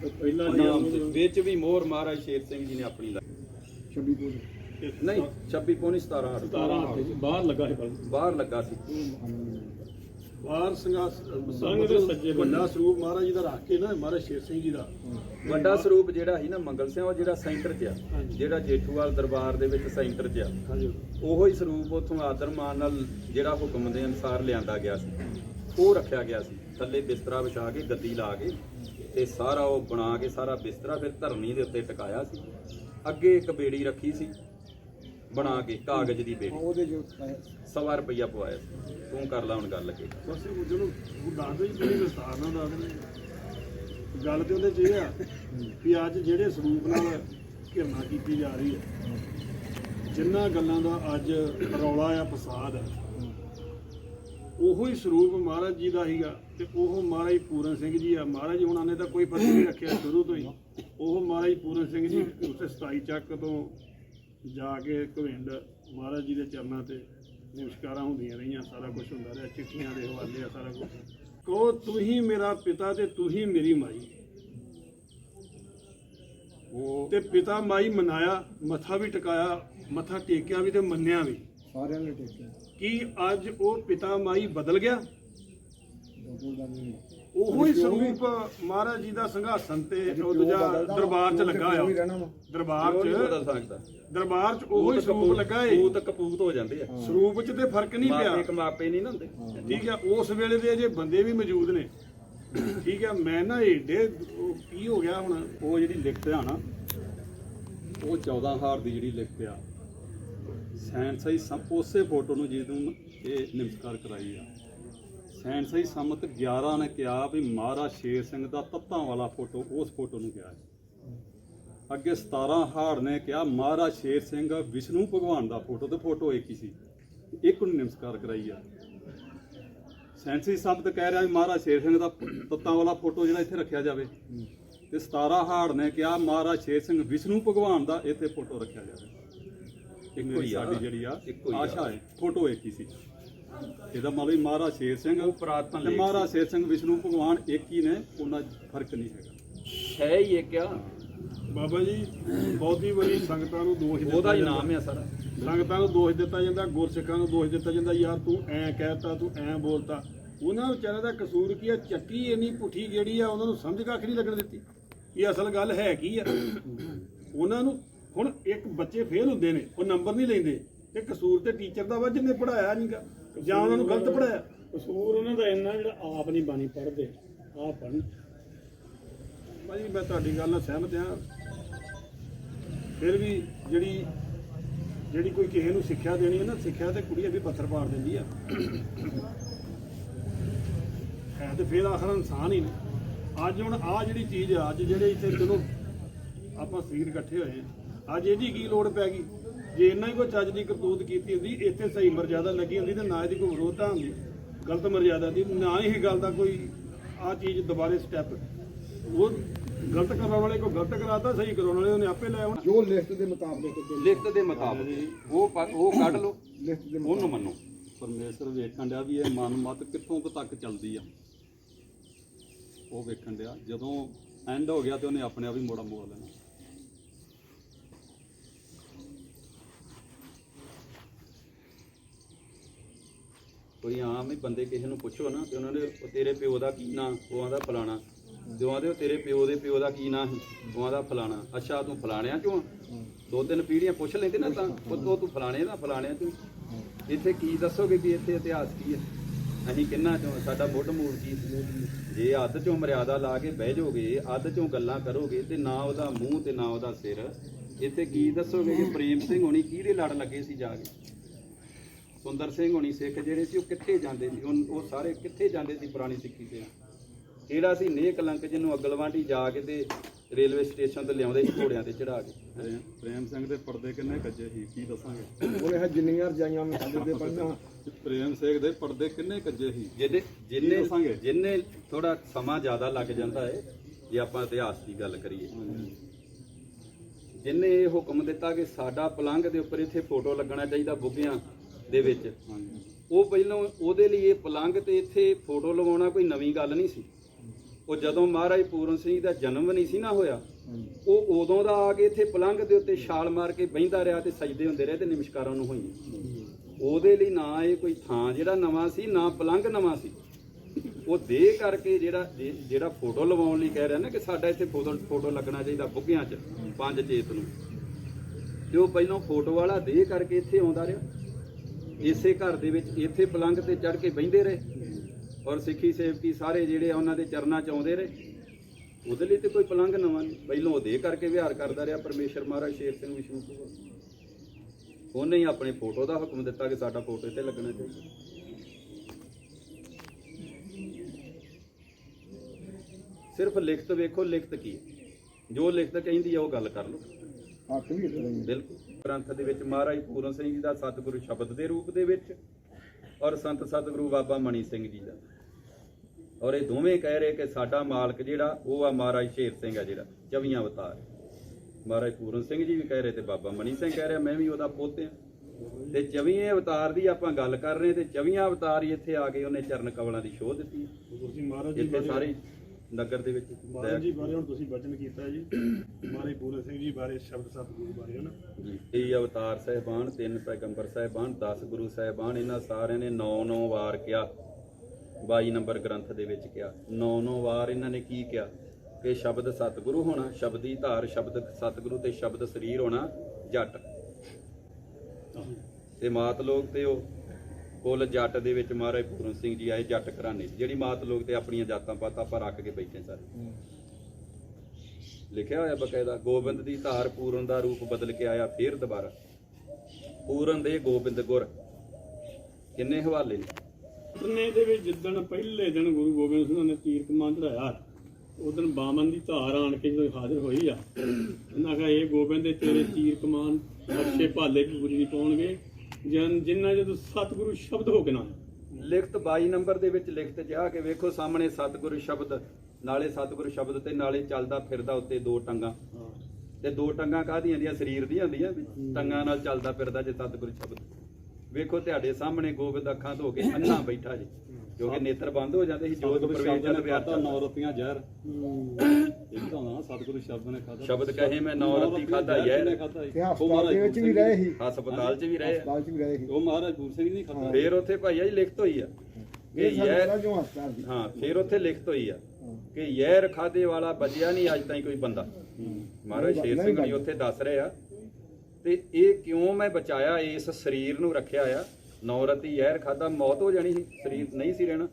ਤਾਂ ਪਹਿਲਾ ਨਾਮ ਤੇ ਵਿੱਚ ਵੀ ਮੋਹਰ ਮਹਾਰਾਜ ਸ਼ੇਰ ਸਿੰਘ ਜੀ ਨੇ ਆਪਣੀ ਲਾਈ 26 ਕੋਲ ਨਹੀਂ 26 ਪੌਣੀ 17 ਹੱਥ 17 ਹੱਥ ਚ ਬਾਹਰ ਲੱਗਾ ਹੈ ਬਲ ਬਾਹਰ ਲੱਗਾ ਸੀ। ਬਾਹਰ ਸਿੰਘਾ ਸੰਗ ਦੇ ਸੱਜੇ ਬੰਨੇ। ਵੱਡਾ ਸਰੂਪ ਮਹਾਰਾਜ ਜੀ ਦਾ ਰੱਖ ਕੇ ਨਾ ਮਹਾਰਾਜ ਸ਼ੇਰ ਸਿੰਘ ਜੀ ਦਾ। ਵੱਡਾ ਸਰੂਪ ਜਿਹੜਾ ਸੀ ਨਾ ਮੰਗਲ ਸਿੰਘ ਉਹ ਜਿਹੜਾ ਸੈਂਟਰ 'ਚ ਆ ਹਾਂਜੀ। ਜਿਹੜਾ ਜੇਠੂਵਾਲ ਦਰਬਾਰ ਦੇ ਵਿੱਚ ਸੈਂਟਰ 'ਚ ਆ। ਉਹੋ ਹੀ ਸਰੂਪ ਉਥੋਂ ਆਦਰ ਮਾਨ ਨਾਲ ਜਿਹੜਾ ਹੁਕਮ ਦੇ ਅਨੁਸਾਰ ਲਿਆਂਦਾ ਗਿਆ ਸੀ। ਉਹ ਰੱਖਿਆ ਗਿਆ ਸੀ। ਥੱਲੇ ਬਿਸਤਰਾ ਵਿਛਾ ਕੇ ਗੱਦੀ ਲਾ ਕੇ ਤੇ ਸਾਰਾ ਉਹ ਬਣਾ ਕੇ ਸਾਰਾ ਬਿਸਤਰਾ ਫਿਰ ਧਰਨੀ ਦੇ ਉੱਤੇ ਟਿਕਾਇਆ ਸੀ। ਅੱਗੇ ਇੱਕ ਬੇੜੀ ਰੱਖੀ ਸੀ ਬਣਾ ਕੇ ਕਾਗਜ਼ ਦੀ ਬੇੜੀ। ਉਹਦੇ ਜੋ ਸਵਾ ਰੁਪਈਆ ਪਵਾਇਆ ਸੀ। ਤੂੰ ਕਰ ਲੈ ਹੁਣ ਗੱਲ ਅੱਗੇ। ਬਸ ਉਹ ਜਿਹਨੂੰ ਉਹ ਦੱਸਦੇ ਜੀ ਵਿਸਤਾਰ ਨਾਲ ਦੱਸਦੇ ਨੇ ਗੱਲ ਤੇ ਉਹਦੇ ਚ ਇਹ ਆ ਵੀ ਅੱਜ ਜਿਹੜੇ ਸਰੂਪ ਨਾਲ ਘਿਰਨਾ ਕੀਤੀ ਜਾ ਰਹੀ ਹੈ ਜਿੰਨਾ ਗੱਲਾਂ ਦਾ ਅੱਜ ਰੌਲਾ ਆ ਫਸਾਦ ਹੈ ਉਹੋ ਹੀ ਸਰੂਪ ਮਹਾਰਾਜ ਜੀ ਦਾ ਹੀਗਾ ਤੇ ਉਹ ਮਹਾਰਾਜ ਪੂਰਨ ਸਿੰਘ ਜੀ ਆ। ਮਹਾਰਾਜ ਜੀ ਉਹਨਾਂ ਨੇ ਤਾਂ ਕੋਈ ਪਤਾ ਨਹੀਂ ਰੱਖਿਆ ਸ਼ੁਰੂ ਤੋਂ ਹੀ। ਉਹ ਮਹਾਰਾਜ ਪੂਰਨ ਸਿੰਘ ਜੀ ਉਸੇ 27 ਚੱਕ ਤੋਂ ਜਾ ਕੇ ਘਵਿੰਡ ਮਹਾਰਾਜ ਜੀ ਦੇ ਚਰਨਾਂ ਤੇ ਨਮਸਕਾਰਾਂ ਹੁੰਦੀਆਂ ਰਹੀਆਂ ਸਾਰਾ ਕੁਝ ਹੁੰਦਾ ਰਿਹਾ ਚਿੱਠੀਆਂ ਦੇ ਹਵਾਲੇ ਆ ਸਾਰਾ ਕੁਝ ਕਹੋ ਤੂੰ ਹੀ ਮੇਰਾ ਪਿਤਾ ਤੇ ਤੂੰ ਹੀ ਮੇਰੀ ਮਾਈ। ਉਹ ਤੇ ਪਿਤਾ ਮਾਈ ਮਨਾਇਆ ਮੱਥਾ ਵੀ ਟਿਕਾਇਆ ਮੱਥਾ ਟੇਕਿਆ ਵੀ ਤੇ ਮੰਨਿਆ ਵੀ। ਸਾਰਿਆਂ ਨੇ ਟੇਕਿਆ। ਕੀ ਅੱਜ ਉਹ ਪਿਤਾ ਮਾਈ ਬਦਲ ਗਿਆ? ਗੱਲ ਨਹੀਂ। ਉਹੋ ਸਰੂਪ ਮਹਾਰਾਜ ਜੀ ਦਾ ਸੰਘਾਸਨ ਤੇ ਉਹ ਦੂਜਾ ਦਰਬਾਰ 'ਚ ਲੱਗਾ ਉਹ ਵਾ। ਦਰਬਾਰ ਉਹ 'ਚ ਦਰਬਾਰ 'ਚ ਉਹੋ ਸਰੂਪ ਲੱਗਾ ਏ। ਕਪੂਤ ਕਪੂਤ ਹੋ ਜਾਂਦੇ ਆ। ਸਰੂਪ 'ਚ ਤੇ ਫ਼ਰਕ ਨਹੀਂ ਪਿਆ। ਮਾਪੇ ਕਮਾਪੇ ਨਹੀਂ ਨਾ ਹੁੰਦੇ। ਠੀਕ ਹੈ ਉਸ ਵੇਲੇ ਦੇ ਜੇ ਬੰਦੇ ਵੀ ਮੌਜੂਦ ਨੇ। ਠੀਕ ਹੈ ਮੈਂ ਨਾ ਏਡੇ ਉਹ ਕੀ ਹੋ ਗਿਆ ਹੁਣ ਉਹ ਜਿਹੜੀ ਲਿਖਤ ਆ ਨਾ ਉਹ 14 ਹਾਰ ਦੀ ਜਿਹੜੀ ਲਿਖਤ ਆ ਸੈਂਸਈ ਉਸੇ ਫੋਟੋ ਨੂੰ ਜਿਹਨੂੰ ਇਹ ਨਮਸਕਾਰ ਕਰਾਈ ਆ। ਸੈਂਸਈ ਸੰਮਤ 11 ਨੇ ਕਿਹਾ ਵੀ ਮਹਾਰਾਜ ਸ਼ੇਰ ਸਿੰਘ ਦਾ ਤੱਤਾਂ ਵਾਲਾ ਫੋਟੋ ਉਸ ਫੋਟੋ ਨੂੰ ਕਿਹਾ ਹੈ ਅੱਗੇ 17 ਹਾਰ ਨੇ ਕਿਹਾ ਮਹਾਰਾਜ ਸ਼ੇਰ ਸਿੰਘ ਵਿਸ਼ਨੂੰ ਭਗਵਾਨ ਦਾ ਫੋਟੋ ਤੇ ਫੋਟੋ ਇੱਕ ਹੀ ਸੀ। ਇੱਕ ਨੂੰ ਨਮਸਕਾਰ ਕਰਾਈ ਆ। ਸੈਂਸੀ ਸੰਮਤ ਕਹਿ ਰਿਹਾ ਵੀ ਮਹਾਰਾਜ ਸ਼ੇਰ ਸਿੰਘ ਦਾ ਤੱਤਾਂ ਵਾਲਾ ਫੋਟੋ ਜਿਹੜਾ ਇੱਥੇ ਰੱਖਿਆ ਜਾਵੇ। ਤੇ 17 ਹਾੜ ਨੇ ਕਿਹਾ ਮਹਾਰਾਜ ਸ਼ੇਰ ਸਿੰਘ ਵਿਸ਼ਨੂੰ ਭਗਵਾਨ ਦਾ ਇੱਥੇ ਫੋਟੋ ਰੱਖਿਆ ਜਾਵੇ। ਇੱਕੋ ਹੀ ਸਾਡੀ ਜਿਹੜੀ ਆ ਇੱਕੋ ਹੀ ਆ। ਆਸ਼ਾ ਹੈ ਫੋਟੋ ਇੱਕ ਹੀ ਸੀ। ਇਹਦਾ ਮਤਲਬ ਮਹਾਰਾਜ ਸ਼ੇਰ ਸਿੰਘ ਉਹ ਪੁਰਾਤਨ ਤੇ ਲੇਖ ਮਹਾਰਾਜ ਸ਼ੇਰ ਸਿੰਘ ਵਿਸ਼ਨੂੰ ਭਗਵਾਨ ਇੱਕ ਹੀ ਨੇ ਉਹਨਾਂ 'ਚ ਫ਼ਰਕ ਨਹੀਂ ਹੈਗਾ। ਹੈ ਹੀ ਇੱਕ ਆ। ਬਾਬਾ ਜੀ ਬਹੁਤੀ ਵਾਰੀ ਸੰਗਤਾਂ ਨੂੰ ਦੋਸ਼ ਦਿੱਤਾ ਉਹਦਾ ਹੀ ਜਾਂਦਾ। ਨਾਮ ਆ ਸਾਰਾ। ਸੰਗਤਾਂ ਨੂੰ ਦੋਸ਼ ਦਿੱਤਾ ਜਾਂਦਾ ਗੁਰਸਿੱਖਾਂ ਨੂੰ ਦੋਸ਼ ਦਿੱਤਾ ਜਾਂਦਾ ਯਾਰ ਤੂੰ ਐ ਕਹਿਤਾ ਤੂੰ ਐ ਬੋਲਤਾ। ਉਹਨਾਂ ਵਿਚਾਰਿਆਂ ਦਾ ਕਸੂਰ ਕੀ ਆ? ਚੱਕੀ ਇੰਨੀ ਪੁੱਠੀ ਜਿਹੜੀ ਆ ਉਹਨਾਂ ਨੂੰ ਸਮਝ ਕੱਖ ਨਹੀਂ ਲੱਗਣ ਦਿੱਤੀ। ਇਹ ਅਸਲ ਗੱਲ ਹੈ ਕੀ ਆ? ਉਹਨਾਂ ਨੂੰ ਹੁਣ ਇੱਕ ਬੱਚੇ ਫੇਲ ਹੁੰਦੇ ਨੇ ਉਹ ਨੰਬਰ ਨਹੀਂ ਲੈਂਦੇ। ਤੇ ਕਸੂਰ ਤੇ ਟੀਚਰ ਦਾ ਵਾ ਜਿਹਨੇ ਪੜਾਇਆ ਨਹੀਂਗਾ ਜਾਂ ਉਹਨਾਂ ਨੂੰ ਗਲਤ ਪੜਾਇਆ ਕਸੂਰ ਉਹਨਾਂ ਦਾ ਇੰਨਾ ਜਿਹੜਾ ਆਪ ਨਹੀਂ ਬਾਣੀ ਪੜ੍ਹਦੇ, ਆਪ ਪੜ੍ਹਨ। ਭਾਜੀ, ਮੈਂ ਤੁਹਾਡੀ ਗੱਲ ਨਾਲ ਸਹਿਮਤ ਹਾਂ। ਫਿਰ ਵੀ ਜਿਹੜੀ ਜਿਹੜੀ ਕੋਈ ਕਿਸੇ ਨੂੰ ਸਿੱਖਿਆ ਦੇਣੀ ਹੈ ਨਾ, ਸਿੱਖਿਆ ਤੇ ਕੁੜੀ ਵੀ ਪੱਥਰ ਪਾੜ ਦਿੰਦੀ ਆ। ਹੈ ਤੇ ਫਿਰ ਆਖਰ ਇਨਸਾਨ ਹੀ ਨੇ ਅੱਜ ਹੁਣ ਆ ਜਿਹੜੀ ਚੀਜ਼ ਆ, ਅੱਜ ਜਿਹੜੇ ਇੱਥੇ ਚਲੋ ਆਪਾਂ ਸਰੀਰ ਇਕੱਠੇ ਹੋਏ ਆ, ਅੱਜ ਇਹਦੀ ਕੀ ਲੋੜ ਪੈ ਗਈ? ਜੇ ਇੰਨਾ ਹੀ ਕੋਈ ਚੱਜ ਦੀ ਕਰਤੂਤ ਕੀਤੀ ਹੁੰਦੀ ਇੱਥੇ ਸਹੀ ਮਰਜ਼ਾਦਾ ਲੱਗੀ ਹੁੰਦੀ ਤੇ ਨਾ ਇਹਦੀ ਕੋਈ ਵਿਰੋਧਤਾ ਹੁੰਦੀ ਗਲਤ ਮਰਜ਼ਾਦਾ ਦੀ ਨਾ ਹੀ ਇਹ ਗੱਲ ਦਾ ਕੋਈ ਆ ਚੀਜ਼ ਦੁਬਾਰੇ ਸਟੈਪ ਉਹ ਗਲਤ ਕਰਨ ਵਾਲੇ ਕੋ ਗਲਤ ਕਰਾਤਾ ਸਹੀ ਕਰਾਉਣ ਵਾਲੇ ਉਹਨੇ ਆਪੇ ਲੈ ਆਉਣਾ। ਜੋ ਲਿਸਟ ਦੇ ਮੁਤਾਬਕ ਲਿਖਤ ਦੇ ਮੁਤਾਬਕ। ਉਹ ਉਹ ਕੱਢ ਲਓ। ਲਿਸਟ ਦੇ ਉਹਨੂੰ ਮੰਨੋ। ਪਰਮੇਸ਼ਰ ਵੇਖਣ ਡਿਆ ਵੀ ਇਹ ਮਨ ਮਤ ਕਿੱਥੋਂ ਕੁ ਤੱਕ ਚੱਲਦੀ ਆ। ਉਹ ਵੇਖਣ ਡਿਆ। ਜਦੋਂ ਐਂਡ ਹੋ ਗਿਆ ਤੇ ਉਹਨੇ ਆਪਣੇ ਆਪ ਹੀ ਮੋੜਾ ਮੋੜ ਲੈਣਾ। ਕੋਈ ਆਮ ਹੀ ਬੰਦੇ ਕਿਸੇ ਨੂੰ ਪੁੱਛੋ ਨਾ ਤੇ ਉਹਨਾਂ ਨੇ ਉਹ ਤੇਰੇ ਪਿਓ ਦਾ ਕੀ ਨਾਂ ਉਹ ਆਂਦਾ ਫਲਾਣਾ। ਤੇ ਉਹ ਆਂਦੇ ਉਹ ਤੇਰੇ ਪਿਓ ਦੇ ਪਿਓ ਦਾ ਕੀ ਨਾਂ ਸੀ? ਉਹ ਆਂਦਾ ਫਲਾਣਾ। ਅੱਛਾ, ਤੂੰ ਫਲਾਣਿਆਂ ਚੋਂ ਆ? ਦੋ ਤਿੰਨ ਪੀੜ੍ਹੀਆਂ ਪੁੱਛ ਲੈਂਦੇ ਨਾ ਤਾਂ, ਉਹ ਉਹ ਤੂੰ ਫਲਾਣੇ ਦਾ, ਫਲਾਣਿਆਂ ਚੋਂ। ਇੱਥੇ ਕੀ ਦੱਸੋਗੇ ਵੀ ਇੱਥੇ ਇਤਿਹਾਸ ਕੀ ਹੈ? ਅਸੀਂ ਕਿੰਨਾ ਚੋਂ? ਸਾਡਾ ਮੁੱਢ ਮੂਲ ਕੀ ਸੀ? ਜੇ ਅੱਧ ਚੋਂ ਮਰਿਆਦਾ ਲਾ ਕੇ ਬਹਿ ਜਾਓਗੇ, ਅੱਧ ਚੋਂ ਗੱਲਾਂ ਕਰੋਗੇ ਤੇ ਨਾ ਉਹਦਾ ਮੂੰਹ ਤੇ ਨਾ ਉਹਦਾ ਸਿਰ, ਇੱਥੇ ਕੀ ਦੱਸੋਗੇ ਕਿ ਪ੍ਰੇਮ ਸਿੰਘ ਹੋਣੀ ਕਿਹਦੇ ਲੜ ਲੱਗੇ ਸੀ ਜਾ ਕੇ? ਸੁੰਦਰ ਸਿੰਘ ਹੋਣੀ ਸਿੱਖ ਜਿਹੜੇ ਸੀ ਉਹ ਕਿੱਥੇ ਜਾਂਦੇ ਸੀ? ਉਹ ਉਹ ਸਾਰੇ ਕਿੱਥੇ ਜਾਂਦੇ ਸੀ ਪੁਰਾਣੀ ਸਿੱਖੀ ਤੇ? ਕਿਹੜਾ ਸੀ? ਨੇਕ ਕਲੰਕ ਜਿਹਨੂੰ ਅਗਲਵਾਂਢੀ ਜਾ ਕੇ ਤੇ ਰੇਲਵੇ ਸਟੇਸ਼ਨ ਤੇ ਲਿਆਉਂਦੇ ਸੀ ਘੋੜਿਆਂ ਤੇ ਚੜਾ ਕੇ। ਪ੍ਰੇਮ- ਸਿੰਘ ਦੇ ਪਰਦੇ ਕਿੰਨੇ ਕੱਜੇ ਸੀ ਕੀ ਦੱਸਾਂਗੇ? ਉਹਨੇ ਇਹ ਜਿੰਨੀਆਂ ਰਜਾਈਆਂ ਮੈਂ ਸਾਡੇ ਤੇ ਪੜੀਆਂ ਪ੍ਰੇਮ ਸਿੰਘ ਦੇ ਪਰਦੇ ਕਿੰਨੇ ਕੱਜੇ ਸੀ? ਜਿਹਦੇ ਜਿੰਨੇ ਦੱਸਾਂਗੇ? ਜਿੰਨੇ ਥੋੜਾ ਸਮਾਂ ਜ਼ਿਆਦਾ ਲੱਗ ਜਾਂਦਾ ਹੈ ਜੇ ਆਪਾਂ ਇਤਿਹਾਸ ਦੀ ਗੱਲ ਕਰੀਏ। ਜਿੰਨੇ ਇਹ ਹੁਕਮ ਦਿੱਤਾ ਕਿ ਸਾਡਾ ਪਲੰਘ ਦੇ ਉੱਪਰ ਇੱਥੇ ਫੋਟੋ ਲੱਗਣਾ ਚਾਹੀਦਾ ਬੁੱਗਿਆਂ ਦੇ ਵਿੱਚ। ਉਹ ਪਹਿਲਾਂ ਉਹਦੇ ਲਈ ਇਹ ਪਲੰਘ ਤੇ ਇੱਥੇ ਫੋਟੋ ਲਵਾਉਣਾ ਕੋਈ ਨਵੀਂ ਗੱਲ ਨਹੀਂ ਸੀ। ਉਹ ਜਦੋਂ ਮਹਾਰਾਜ ਪੂਰਨ ਸਿੰਘ ਦਾ ਜਨਮ ਨਹੀਂ ਸੀ ਨਾ ਹੋਇਆ, ਉਹ ਉਦੋਂ ਦਾ ਆ ਕੇ ਇੱਥੇ ਪਲੰਘ ਦੇ ਉੱਤੇ ਛਾਲ ਮਾਰ ਕੇ ਬਹਿੰਦਾ ਰਿਹਾ ਤੇ ਸਜਦੇ ਹੁੰਦੇ ਰਹੇ ਤੇ ਨਮਸਕਾਰਾਂ ਨੂੰ ਹੋਈਆਂ। ਉਹਦੇ ਲਈ ਨਾ ਇਹ ਕੋਈ ਥਾਂ ਜਿਹੜਾ ਨਵਾਂ ਸੀ, ਨਾ ਪਲੰਘ ਨਵਾਂ ਸੀ। ਉਹ ਦੇ ਕਰਕੇ ਜਿਹੜਾ ਜਿਹੜਾ ਫੋਟੋ ਲਵਾਉਣ ਲਈ ਕਹਿ ਰਿਹਾ ਨਾ ਕਿ ਸਾਡਾ ਇੱਥੇ ਫੋਟੋ ਫੋਟੋ ਲੱਗਣਾ ਚਾਹੀਦਾ ਬੁੱਗਿਆਂ 'ਚ, ਪੰਜ ਚੇਤ ਨੂੰ। ਤੇ ਉਹ ਪਹਿਲਾਂ ਫੋਟੋ ਵਾਲਾ ਦੇ ਕਰਕੇ ਇੱਥੇ ਆਉਂਦਾ ਰਿਹਾ। ਇਸੇ ਘਰ ਦੇ ਵਿੱਚ ਇੱਥੇ ਪਲੰਘ ਤੇ ਚੜ ਕੇ ਬਹਿੰਦੇ ਰਹੇ। ਔਰ ਸਿੱਖੀ ਸੇਵਕੀ ਸਾਰੇ ਜਿਹੜੇ ਆ ਉਹਨਾਂ ਦੇ ਚਰਨਾਂ 'ਚ ਆਉਂਦੇ ਰਹੇ। ਉਹਦੇ ਲਈ ਤੇ ਕੋਈ ਪਲੰਘ ਨਵਾਂ ਨਹੀਂ ਪਹਿਲਾਂ ਉਹ ਦੇ ਕਰਕੇ ਵਿਹਾਰ ਕਰਦਾ ਰਿਹਾ ਪਰਮੇਸ਼ਰ ਮਹਾਰਾਜ ਸ਼ੇਰ ਸਿੰਘ ਵਿਸ਼ਨੂੰ ਭਗਵਾਨ ਉਹਨੇ ਹੀ ਆਪਣੇ ਫੋਟੋ ਦਾ ਹੁਕਮ ਦਿੱਤਾ ਕਿ ਸਾਡਾ ਫੋਟੋ ਇੱਥੇ ਲੱਗਣਾ ਚਾਹੀਦਾ। ਸਿਰਫ ਲਿਖਤ ਵੇਖੋ ਲਿਖਤ ਕੀ? ਹੈ ਜੋ ਲਿਖਤ ਕਹਿੰਦੀ ਆ ਉਹ ਗੱਲ ਕਰ ਲਓ। ਬਿਲਕੁਲ। ਗ੍ਰੰਥ ਦੇ ਵਿੱਚ ਮਹਾਰਾਜ ਪੂਰਨ ਸਿੰਘ ਜੀ ਦਾ ਸਤਿਗੁਰੂ ਸ਼ਬਦ ਦੇ ਰੂਪ ਦੇ ਵਿੱਚ ਔਰ ਸੰਤ ਸਤਿਗੁਰੂ ਬਾਬਾ ਮਣੀ ਸਿੰਘ ਜੀ ਦਾ। ਔਰ ਇਹ ਦੋਵੇਂ ਕਹਿ ਰਹੇ ਕਿ ਸਾਡਾ ਮਾਲਕ ਜਿਹੜਾ ਉਹ ਆ ਮਹਾਰਾਜ ਸ਼ੇਰ ਸਿੰਘ ਆ ਜਿਹੜਾ 24 ਅਵਤਾਰ। ਮਹਾਰਾਜ ਪੂਰਨ ਸਿੰਘ ਜੀ ਵੀ ਕਹਿ ਰਹੇ ਤੇ ਬਾਬਾ ਮਣੀ ਸਿੰਘ ਕਹਿ ਰਿਹਾ ਮੈਂ ਵੀ ਉਹਦਾ ਪੁੱਤ ਆ। ਤੇ 24 ਅਵਤਾਰ ਦੀ ਆਪਾਂ ਗੱਲ ਕਰ ਰਹੇ ਤੇ 24 ਅਵਤਾਰ ਹੀ ਇੱਥੇ ਆ ਕੇ ਉਹਨੇ ਚਰਨ ਕਵਲਾਂ ਦੀ ਸ਼ੋਅ ਦਿੱਤੀ। ਹੈ। ਤੁਸੀਂ ਮਹਾਰਾਜ ਜੀ ਸਾਰੇ ਨਗਰ ਦੇ ਵਿੱਚ ਮਹਾਰਾਜ ਜੀ ਬਾਰੇ ਹੁਣ ਤੁਸੀਂ ਬਚਨ ਕੀਤਾ ਜੀ। ਮਹਾਰਾਜ ਪੂਰਨ ਸਿੰਘ ਜੀ ਬਾਰੇ ਸ਼ਬਦ ਸਤਿਗੁਰੂ ਬਾਰੇ ਹਨਾ? ਜੀ। ਇਹ ਅਵਤਾਰ ਸਹਿਬਾਨ ਤਿੰਨ ਪੈਗੰਬਰ ਸਹਿਬਾਨ 10 ਗੁਰੂ ਸਹਿਬਾਨ ਇਹਨਾਂ ਸਾਰਿਆਂ ਨੇ 9-9 ਵਾਰ ਕਿਹਾ। 22 ਨੰਬਰ ਗ੍ਰੰਥ ਦੇ ਵਿੱਚ ਕਿਹਾ। 9-9 ਵਾਰ ਇਹਨਾਂ ਨੇ ਕੀ ਕਿਹਾ? ਕਿ ਸ਼ਬਦ ਸਤਿਗੁਰੂ ਹੋਣਾ ਸ਼ਬਦੀ ਧਾਰ ਸ਼ਬਦ ਸਤਿਗੁਰੂ ਤੇ ਸ਼ਬਦ ਸਰੀਰ ਹੋਣਾ ਜੱਟ। ਤੇ ਮਾਤ ਲੋਕ ਤੇ ਉਹ ਕੁੱਲ ਜੱਟ ਦੇ ਵਿੱਚ ਮਹਾਰਾਜ ਪੂਰਨ ਸਿੰਘ ਜੀ ਆਏ, ਜੱਟ ਘਰਾਣੇ 'ਚ। ਜਿਹੜੀ ਮਾਤ ਲੋਕ ਤੇ ਆਪਣੀਆਂ ਜਾਤਾਂ ਪਾਤਾਂ ਆਪਾਂ ਰੱਖ ਕੇ ਬੈਠੇ ਸਾਰੇ। ਲਿਖਿਆ ਹੋਇਆ ਬਕਾਇਦਾ, ਗੋਬਿੰਦ ਦੀ ਧਾਰ ਪੂਰਨ ਦਾ ਰੂਪ ਬਦਲ ਕੇ ਆਇਆ ਫੇਰ ਦੁਬਾਰਾ। ਪੂਰਨ ਦੇ ਗੋਬਿੰਦ ਗੁਰ। ਕਿੰਨੇ ਹਵਾਲੇ ਨੇ? ਉਹਨੇ ਦੇ ਵਿੱਚ ਜਿੱਦਣ ਪਹਿਲੇ ਦਿਨ ਗੁਰੂ ਗੋਬਿੰਦ ਸਿੰਘ ਨੇ ਤੀਰ ਕਮਾਨ ਚੜਾਇਆ ਉਦੋਂ ਬਾਮਨ ਦੀ ਧਾਰ ਆਣ ਕੇ ਜਦੋਂ ਹਾਜ਼ਰ ਹੋਈ ਆ, ਉਹਨਾਂ ਕਹਾ, ਇਹ ਗੋਬਿੰਦ ਦੇ ਤੇਰੇ ਤੀਰ ਕਮਾਨ ਅੱਛੇ ਭਾਲੇ ਵੀ ਬੁਰੀ ਨਹੀਂ ਪਾਉਣਗੇ। ਜਨ ਜਿੰਨਾ ਜਦੋਂ ਸਤਿਗੁਰੂ ਸ਼ਬਦ ਹੋ ਕੇ ਨਾ ਲਿਖਤ 22 ਨੰਬਰ ਦੇ ਵਿੱਚ ਲਿਖਤ ਜਾ ਕੇ ਵੇਖੋ ਸਾਹਮਣੇ ਸਤਿਗੁਰੂ ਸ਼ਬਦ ਨਾਲੇ ਸਤਿਗੁਰੂ ਸ਼ਬਦ ਤੇ ਨਾਲੇ ਚੱਲਦਾ ਫਿਰਦਾ ਉੱਤੇ ਦੋ ਟੰਗਾਂ। ਤੇ ਦੋ ਟੰਗਾਂ ਕਾਹਦੀਆਂ ਦੀਆਂ? ਸਰੀਰ ਦੀਆਂ ਹੁੰਦੀਆਂ ਟੰਗਾਂ ਨਾਲ ਚੱਲਦਾ ਫਿਰਦਾ ਜੇ ਸਤਿਗੁਰੂ ਸ਼ਬਦ। ਵੇਖੋ ਤੁਹਾਡੇ ਸਾਹਮਣੇ ਗੋਬਿੰਦ ਅੱਖਾਂ ਧੋ ਕੇ ਅੰਨਾ ਬੈਠਾ ਜੀ। ਕਿਉਂਕਿ ਨੇਤਰ ਬੰਦ ਹੋ ਜਾਂਦੇ ਸੀ ਜੋਤ ਪ੍ਰਵੇਸ਼ ਨੇ ਵਿਆਹ ਖਾਧਾ ਨੌ ਰੋਟੀਆਂ ਜ਼ਹਿਰ। ਇਹ ਵੀ ਤਾਂ ਨਾ ਸਤਿਗੁਰੂ ਸ਼ਬਦ ਨੇ ਖਾਧਾ। ਸ਼ਬਦ ਕਹੇ ਮੈਂ ਨੌ ਰਤੀ ਖਾਧਾ ਜ਼ਹਿਰ ਤੇ ਹਸਪਤਾਲ ਦੇ ਵਿੱਚ ਵੀ ਰਹੇ ਸੀ। ਹਸਪਤਾਲ 'ਚ ਵੀ ਰਹੇ। ਹਸਪਤਾਲ 'ਚ ਵੀ ਰਹੇ ਸੀ। ਉਹ ਮਹਾਰਾਜ ਪੂਰ ਸਿੰਘ ਨਹੀਂ ਖਾਧਾ। ਫੇਰ ਉੱਥੇ ਭਾਈਆ ਜੀ ਲਿਖਤ ਹੋਈ ਆ ਕਿ ਦੀ। ਹਾਂ ਫਿਰ ਉੱਥੇ ਲਿਖਤ ਹੋਈ ਆ ਕਿ ਯਹਿਰ ਖਾਦੇ ਵਾਲਾ ਬਚਿਆ ਨਹੀਂ ਅੱਜ ਤਾਈਂ ਕੋਈ ਬੰਦਾ। ਮਹਾਰਾਜ ਸ਼ੇਰ ਸਿੰਘ ਜੀ ਉੱਥੇ ਦੱਸ ਰਹੇ ਆ ਤੇ ਇਹ ਕਿਉਂ ਮੈਂ ਬਚਾਇਆ ਇਸ ਸਰੀਰ ਨੂੰ ਰੱਖਿਆ ਆ? ਨੌਰਤੀ ਜ਼ਹਿਰ ਖਾਦਾ ਮੌਤ ਹੋ ਜਾਣੀ ਸੀ, ਸਰੀਰ ਨਹੀਂ ਸੀ ਰਹਿਣਾ।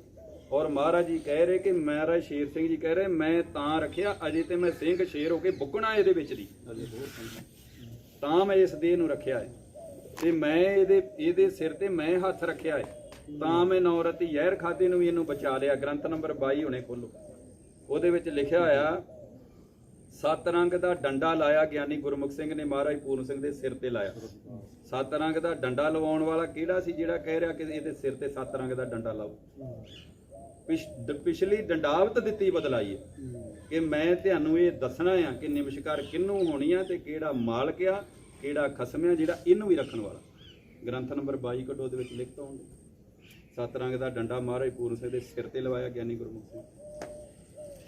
ਔਰ ਮਹਾਰਾਜ ਜੀ ਕਹਿ ਰਹੇ ਕਿ ਮਹਾਰਾਜ ਸ਼ੇਰ ਸਿੰਘ ਜੀ ਕਹਿ ਰਹੇ, ਮੈਂ ਤਾਂ ਰੱਖਿਆ, ਅਜੇ ਤੇ ਮੈਂ ਸਿੰਘ ਸ਼ੇਰ ਹੋ ਕੇ ਬੁੱਕਣਾ ਇਹਦੇ ਵਿੱਚ ਦੀ ਤਾਂ ਮੈਂ ਇਸ ਦੇਹ ਨੂੰ ਰੱਖਿਆ ਹੈ। ਤੇ ਮੈਂ ਇਹਦੇ ਇਹਦੇ ਸਿਰ ਤੇ ਮੈਂ ਹੱਥ ਰੱਖਿਆ ਹੈ। ਤਾਂ ਮੈਂ ਨੌਰਤੀ ਜ਼ਹਿਰ ਖਾਦੇ ਨੂੰ ਵੀ ਇਹਨੂੰ ਬਚਾ ਲਿਆ। ਗ੍ਰੰਥ ਨੰਬਰ 22 ਹੁਣੇ ਖੋਲੋ। ਉਹਦੇ ਵਿੱਚ ਲਿਖਿਆ ਹੋਇਆ ਸੱਤ ਰੰਗ ਦਾ ਡੰਡਾ ਲਾਇਆ ਗਿਆਨੀ ਗੁਰਮੁਖ ਸਿੰਘ ਨੇ ਮਹਾਰਾਜ ਪੂਰਨ ਸਿੰਘ ਦੇ ਸਿਰ ਤੇ ਲਾਇਆ। ਸੱਤ ਰੰਗ ਦਾ ਡੰਡਾ ਲਵਾਉਣ ਵਾਲਾ ਕਿਹੜਾ ਸੀ ਜਿਹੜਾ ਕਹਿ ਰਿਹਾ ਕਿ ਇਹਦੇ ਸਿਰ ਤੇ ਸੱਤ ਰੰਗ ਦਾ ਡੰਡਾ ਲਾਓ? ਪਿਛ- ਪਿਛਲੀ ਡੰਡਾਵਤ ਦਿੱਤੀ ਬਦਲਾਈ ਹੈ ਕਿ ਮੈਂ ਤੁਹਾਨੂੰ ਇਹ ਦੱਸਣਾ ਆ ਕਿ ਨਿਮਸ਼ਕਾਰ ਕਿੰਨੂੰ ਹੋਣੀ ਆ ਤੇ ਕਿਹੜਾ ਮਾਲਕ ਆ, ਕਿਹੜਾ ਖਸਮ ਆ ਜਿਹੜਾ ਇਹਨੂੰ ਵੀ ਰੱਖਣ ਵਾਲਾ। ਗ੍ਰੰਥ ਨੰਬਰ 22 ਕੱਢੋ ਦੇ ਵਿੱਚ ਲਿਖਤਾ ਹੁੰਦਾ ਸੱਤ ਰੰਗ ਦਾ ਡੰਡਾ ਮਹਾਰਾਜ ਪੂਰਨ ਸਿੰਘ ਦੇ ਸਿਰ ਤੇ ਲਵਾਇਆ ਗਿਆਨੀ ਗੁਰਮੁਖ ਸਿੰਘ।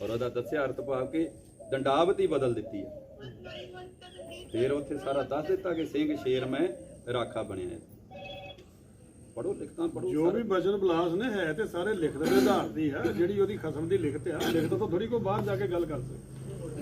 ਔਰ ਉਹਦਾ ਦੱਸਿਆ ਅਰਥ ਭਾਵ ਕਿ ਡੰਡਾਵਤ ਹੀ ਬਦਲ ਦਿੱਤੀ ਹੈ। ਫਿਰ ਉੱਥੇ ਸਾਰਾ ਦੱਸ ਦਿੱਤਾ ਕਿ ਸਿੰਘ ਸ਼ੇਰ ਮੈਂ ਰਾਖਾ ਬਣਿਆ ਹੈ। ਪੜੋ ਲਿਖਤਾਂ ਪੜੋ ਜੋ ਵੀ ਬਚਨ ਬਲਾਸ ਨੇ ਹੈ ਤੇ ਸਾਰੇ ਲਿਖਤ ਦੇ ਆਧਾਰ ਦੀ ਹੈ ਜਿਹੜੀ ਉਹਦੀ ਖਸਮ ਦੀ ਲਿਖਤ ਆ ਲਿਖਤ ਤੋਂ ਥੋੜੀ ਕੋਈ ਬਾਹਰ ਜਾ ਕੇ ਗੱਲ ਕਰ ਸਕਦਾ।